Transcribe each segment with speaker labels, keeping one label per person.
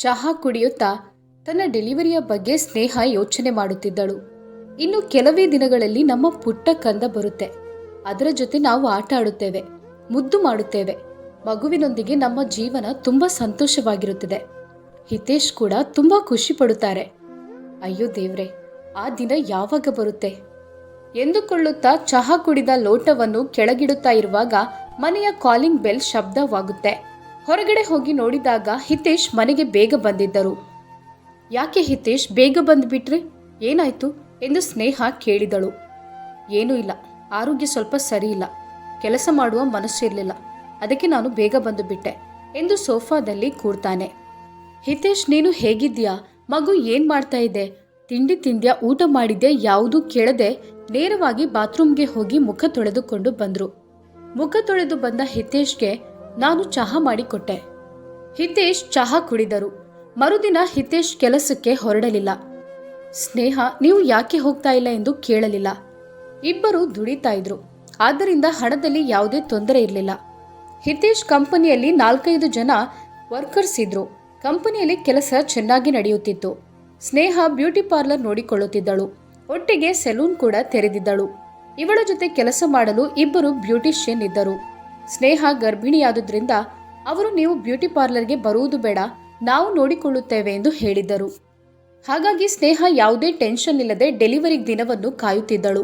Speaker 1: ಚಹಾ ಕುಡಿಯುತ್ತಾ ತನ್ನ ಡೆಲಿವರಿಯ ಬಗ್ಗೆ ಸ್ನೇಹ ಯೋಚನೆ ಮಾಡುತ್ತಿದ್ದಳು. ಇನ್ನು ಕೆಲವೇ ದಿನಗಳಲ್ಲಿ ನಮ್ಮ ಪುಟ್ಟ ಕಂದ ಬರುತ್ತೆ. ಅದರ ಜೊತೆ ನಾವು ಆಟ ಆಡುತ್ತೇವೆ, ಮುದ್ದು ಮಾಡುತ್ತೇವೆ. ಮಗುವಿನೊಂದಿಗೆ ನಮ್ಮ ಜೀವನ ತುಂಬಾ ಸಂತೋಷವಾಗಿರುತ್ತದೆ. ಹಿತೇಶ್ ಕೂಡ ತುಂಬಾ ಖುಷಿ ಪಡುತ್ತಾರೆ. ಅಯ್ಯೋ ದೇವ್ರೆ, ಆ ದಿನ ಯಾವಾಗ ಬರುತ್ತೆ? ಎಂದುಕೊಳ್ಳುತ್ತಾ ಚಹಾ ಕುಡಿದ ಲೋಟವನ್ನು ಕೆಳಗಿಡುತ್ತಾ ಇರುವಾಗ ಮನೆಯ ಕಾಲಿಂಗ್ ಬೆಲ್ ಶಬ್ದವಾಗುತ್ತೆ. ಹೊರಗಡೆ ಹೋಗಿ ನೋಡಿದಾಗ ಹಿತೇಶ್ ಮನೆಗೆ ಬೇಗ ಬಂದಿದ್ದರು. ಯಾಕೆ ಹಿತೇಶ್, ಬೇಗ ಬಂದುಬಿಟ್ರೆ? ಏನಾಯ್ತು? ಎಂದು ಸ್ನೇಹ ಕೇಳಿದಳು. ಏನೂ ಇಲ್ಲ. ಆರೋಗ್ಯ ಸ್ವಲ್ಪ ಸರಿಯಿಲ್ಲ. ಕೆಲಸ ಮಾಡುವ ಮನಸ್ಸು ಇರಲಿಲ್ಲ. ಅದಕ್ಕೆ ನಾನು ಬೇಗ ಬಂದು ಬಿಟ್ಟೆ ಎಂದು ಸೋಫಾದಲ್ಲಿ ಕೂರ್ತಾನೆ. ಹಿತೇಶ್, ನೀನು ಹೇಗಿದ್ಯಾ ಮಗು ಏನ್ ಮಾಡ್ತಾ ಇದೆ? ತಿಂಡಿ ತಿಂದ್ಯಾ? ಊಟ ಮಾಡಿದ್ಯಾ? ಯಾವುದೂ ಕೇಳದೆ ನೇರವಾಗಿ ಬಾತ್ರೂಮ್ಗೆ ಹೋಗಿ ಮುಖ ತೊಳೆದುಕೊಂಡು ಬಂದ್ರು. ಮುಖ ತೊಳೆದು ಬಂದ ಹಿತೇಶ್ಗೆ ನಾನು ಚಹಾ ಮಾಡಿಕೊಟ್ಟೆ. ಹಿತೇಶ್ ಚಹಾ ಕುಡಿದರು. ಮರುದಿನ ಹಿತೇಶ್ ಕೆಲಸಕ್ಕೆ ಹೊರಡಲಿಲ್ಲ. ಸ್ನೇಹ, ನೀವು ಯಾಕೆ ಹೋಗ್ತಾ ಇಲ್ಲ ಎಂದು ಕೇಳಲಿಲ್ಲ. ಇಬ್ಬರು ದುಡಿತಾ ಇದ್ರು. ಆದ್ದರಿಂದ ಹಣದಲ್ಲಿ ಯಾವುದೇ ತೊಂದರೆ ಇರಲಿಲ್ಲ. ಹಿತೇಶ್ ಕಂಪನಿಯಲ್ಲಿ ನಾಲ್ಕೈದು ಜನ ವರ್ಕರ್ಸ್ ಇದ್ರು. ಕಂಪನಿಯಲ್ಲಿ ಕೆಲಸ ಚೆನ್ನಾಗಿ ನಡೆಯುತ್ತಿತ್ತು. ಸ್ನೇಹ ಬ್ಯೂಟಿ ಪಾರ್ಲರ್ ನೋಡಿಕೊಳ್ಳುತ್ತಿದ್ದಳು. ಒಟ್ಟಿಗೆ ಸೆಲೂನ್ ಕೂಡ ತೆರೆದಿದ್ದಳು. ಇವಳ ಜೊತೆ ಕೆಲಸ ಮಾಡಲು ಇಬ್ಬರು ಬ್ಯೂಟಿಷಿಯನ್ ಇದ್ದರು. ಸ್ನೇಹ ಗರ್ಭಿಣಿಯಾದುದರಿಂದ ಅವರು ನೀವು ಬ್ಯೂಟಿ ಪಾರ್ಲರ್ಗೆ ಬರುವುದು ಬೇಡ, ನಾವು ನೋಡಿಕೊಳ್ಳುತ್ತೇವೆ ಎಂದು ಹೇಳಿದ್ದರು. ಹಾಗಾಗಿ ಸ್ನೇಹ ಯಾವುದೇ ಟೆನ್ಷನ್ ಇಲ್ಲದೆ ಡೆಲಿವರಿ ದಿನವನ್ನು ಕಾಯುತ್ತಿದ್ದಳು.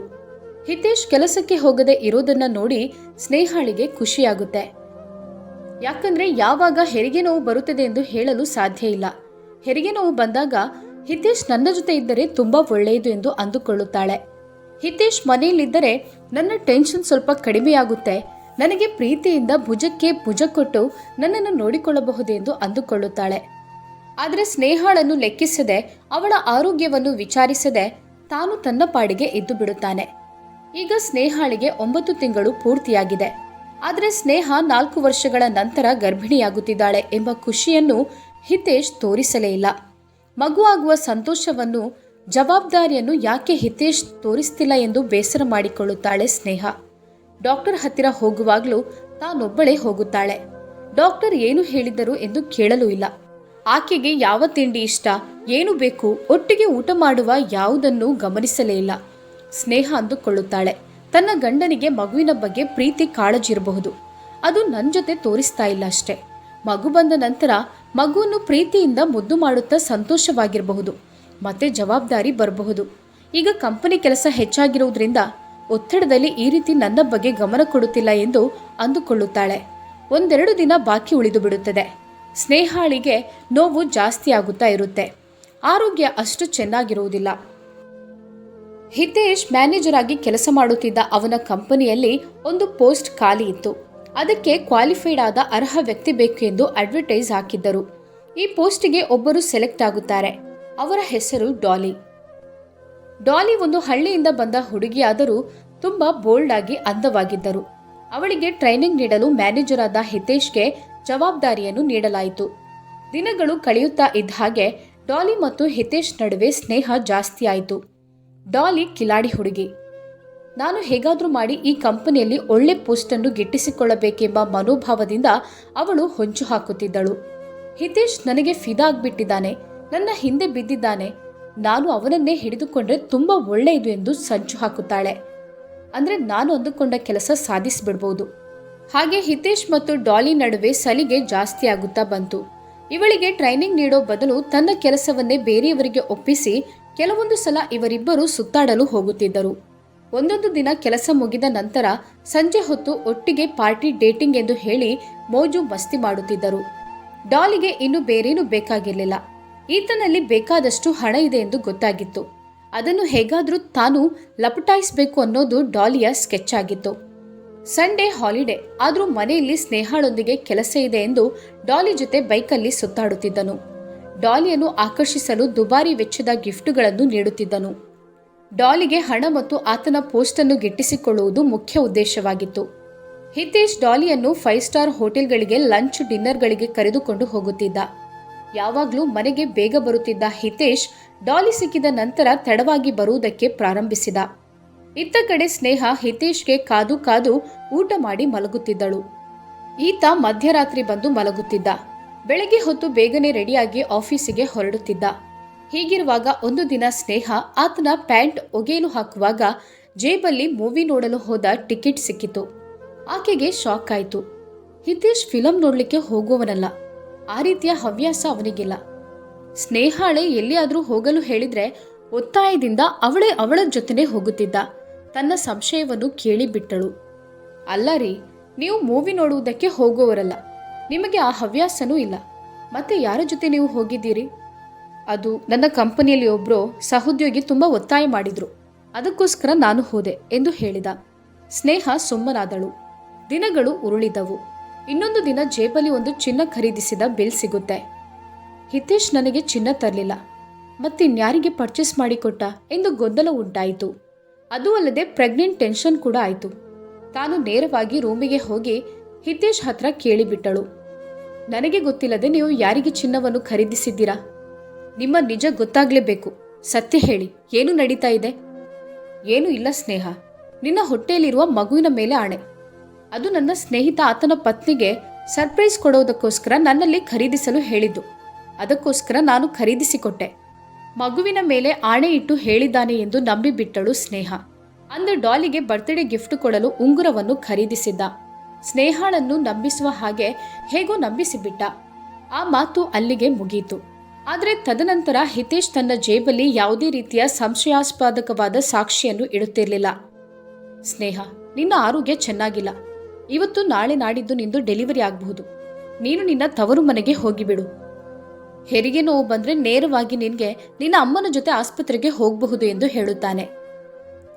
Speaker 1: ಹಿತೇಶ್ ಕೆಲಸಕ್ಕೆ ಹೋಗದೆ ಇರೋದನ್ನ ನೋಡಿ ಸ್ನೇಹಾಳಿಗೆ ಖುಷಿಯಾಗುತ್ತೆ. ಯಾಕಂದ್ರೆ ಯಾವಾಗ ಹೆರಿಗೆ ನೋವು ಬರುತ್ತದೆ ಎಂದು ಹೇಳಲು ಸಾಧ್ಯ ಇಲ್ಲ. ಹೆರಿಗೆ ನೋವು ಬಂದಾಗ ಹಿತೇಶ್ ನನ್ನ ಜೊತೆ ಇದ್ದರೆ ತುಂಬಾ ಒಳ್ಳೆಯದು ಎಂದು ಅಂದುಕೊಳ್ಳುತ್ತಾಳೆ. ಹಿತೇಶ್ ಮನೆಯಲ್ಲಿದ್ದರೆ ನನ್ನ ಟೆನ್ಷನ್ ಸ್ವಲ್ಪ ಕಡಿಮೆಯಾಗುತ್ತೆ. ನನಗೆ ಪ್ರೀತಿಯಿಂದ ಭುಜಕ್ಕೆ ಭುಜ ಕೊಟ್ಟು ನನ್ನನ್ನು ನೋಡಿಕೊಳ್ಳಬಹುದೆಂದು ಅಂದುಕೊಳ್ಳುತ್ತಾಳೆ. ಆದರೆ ಸ್ನೇಹಳನ್ನು ಲೆಕ್ಕಿಸದೆ ಅವಳ ಆರೋಗ್ಯವನ್ನು ವಿಚಾರಿಸದೆ ತಾನು ತನ್ನ ಪಾಡಿಗೆ ಎದ್ದು ಬಿಡುತ್ತಾನೆ. ಈಗ ಸ್ನೇಹಾಳಿಗೆ ಒಂಬತ್ತು ತಿಂಗಳು ಪೂರ್ತಿಯಾಗಿದೆ. ಆದರೆ ಸ್ನೇಹ ನಾಲ್ಕು ವರ್ಷಗಳ ನಂತರ ಗರ್ಭಿಣಿಯಾಗುತ್ತಿದ್ದಾಳೆ ಎಂಬ ಖುಷಿಯನ್ನು ಹಿತೇಶ್ ತೋರಿಸಲೇ ಇಲ್ಲ. ಮಗು ಆಗುವ ಸಂತೋಷವನ್ನು, ಜವಾಬ್ದಾರಿಯನ್ನು ಯಾಕೆ ಹಿತೇಶ್ ತೋರಿಸ್ತಿಲ್ಲ ಎಂದು ಬೇಸರ ಮಾಡಿಕೊಳ್ಳುತ್ತಾಳೆ ಸ್ನೇಹ. ಡಾಕ್ಟರ್ ಹತ್ತಿರ ಹೋಗುವಾಗಲೂ ತಾನೊಬ್ಬಳೇ ಹೋಗುತ್ತಾಳೆ. ಡಾಕ್ಟರ್ ಏನು ಹೇಳಿದರು ಎಂದು ಕೇಳಲೂ ಇಲ್ಲ. ಆಕೆಗೆ ಯಾವ ತಿಂಡಿ ಇಷ್ಟ, ಏನು ಬೇಕು, ಒಟ್ಟಿಗೆ ಊಟ ಮಾಡುವ ಯಾವುದನ್ನು ಗಮನಿಸಲೇ ಇಲ್ಲ. ಸ್ನೇಹ ಅಂದುಕೊಳ್ಳುತ್ತಾಳೆ. ತನ್ನ ಗಂಡನಿಗೆ ಮಗುವಿನ ಬಗ್ಗೆ ಪ್ರೀತಿ ಕಾಳಜಿ ಇರಬಹುದು ಅದು ನನ್ನ ಜೊತೆ ತೋರಿಸ್ತಾ ಇಲ್ಲ ಅಷ್ಟೇ. ಮಗು ಬಂದ ನಂತರ ಮಗುವನ್ನು ಪ್ರೀತಿಯಿಂದ ಮುದ್ದು ಮಾಡುತ್ತಾ ಸಂತೋಷವಾಗಿರಬಹುದು. ಮತ್ತೆ ಜವಾಬ್ದಾರಿ ಬರಬಹುದು. ಈಗ ಕಂಪನಿ ಕೆಲಸ ಹೆಚ್ಚಾಗಿರುವುದರಿಂದ ಒತ್ತಡದಲ್ಲಿ ಈ ರೀತಿ ನನ್ನ ಬಗ್ಗೆ ಗಮನ ಕೊಡುತ್ತಿಲ್ಲ ಎಂದು ಅಂದುಕೊಳ್ಳುತ್ತಾಳೆ. ಒಂದೆರಡು ದಿನ ಬಾಕಿ ಉಳಿದು ಬಿಡುತ್ತದೆ. ಸ್ನೇಹಾಳಿಗೆ ನೋವು ಜಾಸ್ತಿ ಆಗುತ್ತಾ ಇರುತ್ತೆ. ಆರೋಗ್ಯ ಅಷ್ಟು ಚೆನ್ನಾಗಿರುವುದಿಲ್ಲ. ಹಿತೇಶ್ ಮ್ಯಾನೇಜರ್ ಆಗಿ ಕೆಲಸ ಮಾಡುತ್ತಿದ್ದ ಅವನ ಕಂಪನಿಯಲ್ಲಿ ಒಂದು ಪೋಸ್ಟ್ ಖಾಲಿ ಇತ್ತು. ಅದಕ್ಕೆ ಕ್ವಾಲಿಫೈಡ್ ಆದ ಅರ್ಹ ವ್ಯಕ್ತಿ ಬೇಕು ಎಂದು ಅಡ್ವರ್ಟೈಸ್ ಹಾಕಿದ್ದರು. ಈ ಪೋಸ್ಟಿಗೆ ಒಬ್ಬರು ಸೆಲೆಕ್ಟ್ ಆಗುತ್ತಾರೆ. ಅವರ ಹೆಸರು ಡಾಲಿ. ಡಾಲಿ ಒಂದು ಹಳ್ಳಿಯಿಂದ ಬಂದ ಹುಡುಗಿಯಾದರೂ ತುಂಬಾ ಬೋಲ್ಡ್ ಆಗಿ ಅಂದವಾಗಿದ್ದರು. ಅವಳಿಗೆ ಟ್ರೈನಿಂಗ್ ನೀಡಲು ಮ್ಯಾನೇಜರ್ ಆದ ಹಿತೇಶ್ಗೆ ಜವಾಬ್ದಾರಿಯನ್ನು ನೀಡಲಾಯಿತು. ದಿನಗಳು ಕಳೆಯುತ್ತಾ ಇದ್ದ ಹಾಗೆ ಡಾಲಿ ಮತ್ತು ಹಿತೇಶ್ ನಡುವೆ ಸ್ನೇಹ ಜಾಸ್ತಿ ಆಯಿತು. ಡಾಲಿ ಕಿಲಾಡಿ ಹುಡುಗಿ. ನಾನು ಹೇಗಾದರೂ ಮಾಡಿ ಈ ಕಂಪನಿಯಲ್ಲಿ ಒಳ್ಳೆ ಪೋಸ್ಟನ್ನು ಗಿಟ್ಟಿಸಿಕೊಳ್ಳಬೇಕೆಂಬ ಮನೋಭಾವದಿಂದ ಅವಳು ಹೊಂಚು ಹಾಕುತ್ತಿದ್ದಳು. ಹಿತೇಶ್ ನನಗೆ ಫಿದಾ ಆಗ್ಬಿಟ್ಟಿದ್ದಾನೆ. ನನ್ನ ಹಿಂದೆ ಬಿದ್ದಿದ್ದಾನೆ. ನಾನು ಅವನನ್ನೇ ಹಿಡಿದುಕೊಂಡ್ರೆ ತುಂಬ ಒಳ್ಳೆಯದು ಎಂದು ಸಂಚು ಹಾಕುತ್ತಾಳೆ. ಅಂದ್ರೆ ನಾನು ಅಂದುಕೊಂಡ ಕೆಲಸ ಸಾಧಿಸಿಬಿಡ್ಬೋದು. ಹಾಗೆ ಹಿತೇಶ್ ಮತ್ತು ಡಾಲಿ ನಡುವೆ ಸಲಿಗೆ ಜಾಸ್ತಿ ಆಗುತ್ತಾ ಬಂತು. ಇವಳಿಗೆ ಟ್ರೈನಿಂಗ್ ನೀಡೋ ಬದಲು ತನ್ನ ಕೆಲಸವನ್ನೇ ಬೇರೆಯವರಿಗೆ ಒಪ್ಪಿಸಿ ಕೆಲವೊಂದು ಸಲ ಇವರಿಬ್ಬರು ಸುತ್ತಾಡಲು ಹೋಗುತ್ತಿದ್ದರು. ಒಂದೊಂದು ದಿನ ಕೆಲಸ ಮುಗಿದ ನಂತರ ಸಂಜೆ ಹೊತ್ತು ಒಟ್ಟಿಗೆ ಪಾರ್ಟಿ ಡೇಟಿಂಗ್ ಎಂದು ಹೇಳಿ ಮೋಜು ಮಸ್ತಿ ಮಾಡುತ್ತಿದ್ದರು. ಡಾಲಿಗೆ ಇನ್ನು ಬೇರೇನೂ ಬೇಕಾಗಿರಲಿಲ್ಲ. ಈತನಲ್ಲಿ ಬೇಕಾದಷ್ಟು ಹಣ ಇದೆ ಎಂದು ಗೊತ್ತಾಗಿತ್ತು. ಅದನ್ನು ಹೇಗಾದರೂ ತಾನು ಲಪಟಾಯಿಸಬೇಕು ಅನ್ನೋದು ಡಾಲಿಯ ಸ್ಕೆಚ್ ಆಗಿತ್ತು. ಸಂಡೇ ಹಾಲಿಡೇ, ಆದರೂ ಮನೆಯಲ್ಲಿ ಸ್ನೇಹಾಳೊಂದಿಗೆ ಕೆಲಸ ಇದೆ ಎಂದು ಡಾಲಿ ಜೊತೆ ಬೈಕಲ್ಲಿ ಸುತ್ತಾಡುತ್ತಿದ್ದನು. ಡಾಲಿಯನ್ನು ಆಕರ್ಷಿಸಲು ದುಬಾರಿ ವೆಚ್ಚದ ಗಿಫ್ಟುಗಳನ್ನು ನೀಡುತ್ತಿದ್ದನು. ಡಾಲಿಗೆ ಹಣ ಮತ್ತು ಆತನ ಪೋಸ್ಟನ್ನು ಗಿಟ್ಟಿಸಿಕೊಳ್ಳುವುದು ಮುಖ್ಯ ಉದ್ದೇಶವಾಗಿತ್ತು. ಹಿತೇಶ್ ಡಾಲಿಯನ್ನು ಫೈವ್ ಸ್ಟಾರ್ ಹೋಟೆಲ್ಗಳಿಗೆ ಲಂಚ್ ಡಿನ್ನರ್ಗಳಿಗೆ ಕರೆದುಕೊಂಡು ಹೋಗುತ್ತಿದ್ದ. ಯಾವಾಗಲೂ ಮನೆಗೆ ಬೇಗ ಬರುತ್ತಿದ್ದ ಹಿತೇಶ್ ಡಾಲಿ ಸಿಕ್ಕಿದ ನಂತರ ತಡವಾಗಿ ಬರುವುದಕ್ಕೆ ಪ್ರಾರಂಭಿಸಿದ. ಇತ್ತ ಕಡೆ ಸ್ನೇಹ ಹಿತೇಶ್ಗೆ ಕಾದು ಕಾದು ಊಟ ಮಾಡಿ ಮಲಗುತ್ತಿದ್ದಳು. ಈತ ಮಧ್ಯರಾತ್ರಿ ಬಂದು ಮಲಗುತ್ತಿದ್ದ. ಬೆಳಗ್ಗೆ ಹೊತ್ತು ಬೇಗನೆ ರೆಡಿಯಾಗಿ ಆಫೀಸಿಗೆ ಹೊರಡುತ್ತಿದ್ದ. ಹೀಗಿರುವಾಗ ಒಂದು ದಿನ ಸ್ನೇಹ ಆತನ ಪ್ಯಾಂಟ್ ಒಗೆಯಲು ಹಾಕುವಾಗ ಜೇಬಲ್ಲಿ ಮೂವಿ ನೋಡಲು ಹೋದ ಟಿಕೆಟ್ ಸಿಕ್ಕಿತು. ಆಕೆಗೆ ಶಾಕ್ ಆಯಿತು. ಹಿತೇಶ್ ಫಿಲಂ ನೋಡಲಿಕ್ಕೆ ಹೋಗುವವನಲ್ಲ. ಆ ರೀತಿಯ ಹವ್ಯಾಸ ಅವನಿಗಿಲ್ಲ. ಸ್ನೇಹಾಳೆ ಎಲ್ಲಿಯಾದರೂ ಹೋಗಲು ಹೇಳಿದ್ರೆ ಒತ್ತಾಯದಿಂದ ಅವಳೇ ಅವಳ ಜೊತೆನೆ ಹೋಗುತ್ತಿದ್ದ. ತನ್ನ ಸಂಶಯವನ್ನು ಕೇಳಿಬಿಟ್ಟಳು. ಅಲ್ಲ ರೀ, ನೀವು ಮೂವಿ ನೋಡುವುದಕ್ಕೆ ಹೋಗುವವರಲ್ಲ. ನಿಮಗೆ ಆ ಹವ್ಯಾಸನೂ ಇಲ್ಲ. ಮತ್ತೆ ಯಾರ ಜೊತೆ ನೀವು ಹೋಗಿದ್ದೀರಿ? ಅದು ನನ್ನ ಕಂಪನಿಯಲ್ಲಿ ಒಬ್ಬರು ಸಹೋದ್ಯೋಗಿ ತುಂಬ ಒತ್ತಾಯ ಮಾಡಿದ್ರು. ಅದಕ್ಕೋಸ್ಕರ ನಾನು ಹೋದೆ ಎಂದು ಹೇಳಿದ. ಸ್ನೇಹ ಸುಮ್ಮನಾದಳು. ದಿನಗಳು ಉರುಳಿದವು. ಇನ್ನೊಂದು ದಿನ ಜೇಬಲ್ಲಿ ಒಂದು ಚಿನ್ನ ಖರೀದಿಸಿದ ಬಿಲ್ ಸಿಗುತ್ತೆ. ಹಿತೇಶ್ ನನಗೆ ಚಿನ್ನ ತರಲಿಲ್ಲ. ಮತ್ತಿನ್ಯಾರಿಗೆ ಪರ್ಚೇಸ್ ಮಾಡಿಕೊಟ್ಟ ಎಂದು ಗೊಂದಲ ಉಂಟಾಯಿತು. ಅದು ಅಲ್ಲದೆ ಪ್ರೆಗ್ನೆಂಟ್ ಟೆನ್ಷನ್ ಕೂಡ ಆಯಿತು. ತಾನು ನೇರವಾಗಿ ರೂಮಿಗೆ ಹೋಗಿ ಹಿತೇಶ್ ಹತ್ರ ಕೇಳಿಬಿಟ್ಟಳು. ನನಗೆ ಗೊತ್ತಿಲ್ಲದೆ ನೀವು ಯಾರಿಗೆ ಚಿನ್ನವನ್ನು ಖರೀದಿಸಿದ್ದೀರಾ? ನಿಮ್ಮ ನಿಜ ಗೊತ್ತಾಗ್ಲೇಬೇಕು. ಸತ್ಯ ಹೇಳಿ. ಏನು ನಡೀತಾ ಇದೆ? ಏನೂ ಇಲ್ಲ ಸ್ನೇಹ. ನಿನ್ನ ಹೊಟ್ಟೆಯಲ್ಲಿರುವ ಮಗುವಿನ ಮೇಲೆ ಆಣೆ. ಅದು ನನ್ನ ಸ್ನೇಹಿತ ಆತನ ಪತ್ನಿಗೆ ಸರ್ಪ್ರೈಸ್ ಕೊಡೋದಕ್ಕೋಸ್ಕರ ನನ್ನಲ್ಲಿ ಖರೀದಿಸಲು ಹೇಳಿದ್ದು. ಅದಕ್ಕೋಸ್ಕರ ನಾನು ಖರೀದಿಸಿಕೊಟ್ಟೆ. ಮಗುವಿನ ಮೇಲೆ ಆಣೆ ಇಟ್ಟು ಹೇಳಿದ್ದಾನೆ ಎಂದು ನಂಬಿಬಿಟ್ಟಳು ಸ್ನೇಹ. ಅಂದು ಡಾಲಿಗೆ ಬರ್ತ್ಡೇ ಗಿಫ್ಟ್ ಕೊಡಲು ಉಂಗುರವನ್ನು ಖರೀದಿಸಿದ್ದ. ಸ್ನೇಹಾಳನ್ನು ನಂಬಿಸುವ ಹಾಗೆ ಹೇಗೋ ನಂಬಿಸಿಬಿಟ್ಟ. ಆ ಮಾತು ಅಲ್ಲಿಗೆ ಮುಗೀತು. ಆದರೆ ತದನಂತರ ಹಿತೇಶ್ ತನ್ನ ಜೇಬಲ್ಲಿ ಯಾವುದೇ ರೀತಿಯ ಸಂಶಯಾಸ್ಪದಕವಾದ ಸಾಕ್ಷಿಯನ್ನು ಇಡುತ್ತಿರಲಿಲ್ಲ. ಸ್ನೇಹ, ನಿನ್ನ ಆರೋಗ್ಯ ಚೆನ್ನಾಗಿಲ್ಲ. ಇವತ್ತು ನಾಳೆ ನಾಡಿದ್ದು ನಿಂದು ಡೆಲಿವರಿ ಆಗಬಹುದು. ನೀನು ನಿನ್ನ ತವರು ಮನೆಗೆ ಹೋಗಿಬಿಡು. ಹೆರಿಗೆ ನೋವು ಬಂದ್ರೆ ನೇರವಾಗಿ ನಿನಗೆ ನಿನ್ನ ಅಮ್ಮನ ಜೊತೆ ಆಸ್ಪತ್ರೆಗೆ ಹೋಗಬಹುದು ಎಂದು ಹೇಳುತ್ತಾನೆ.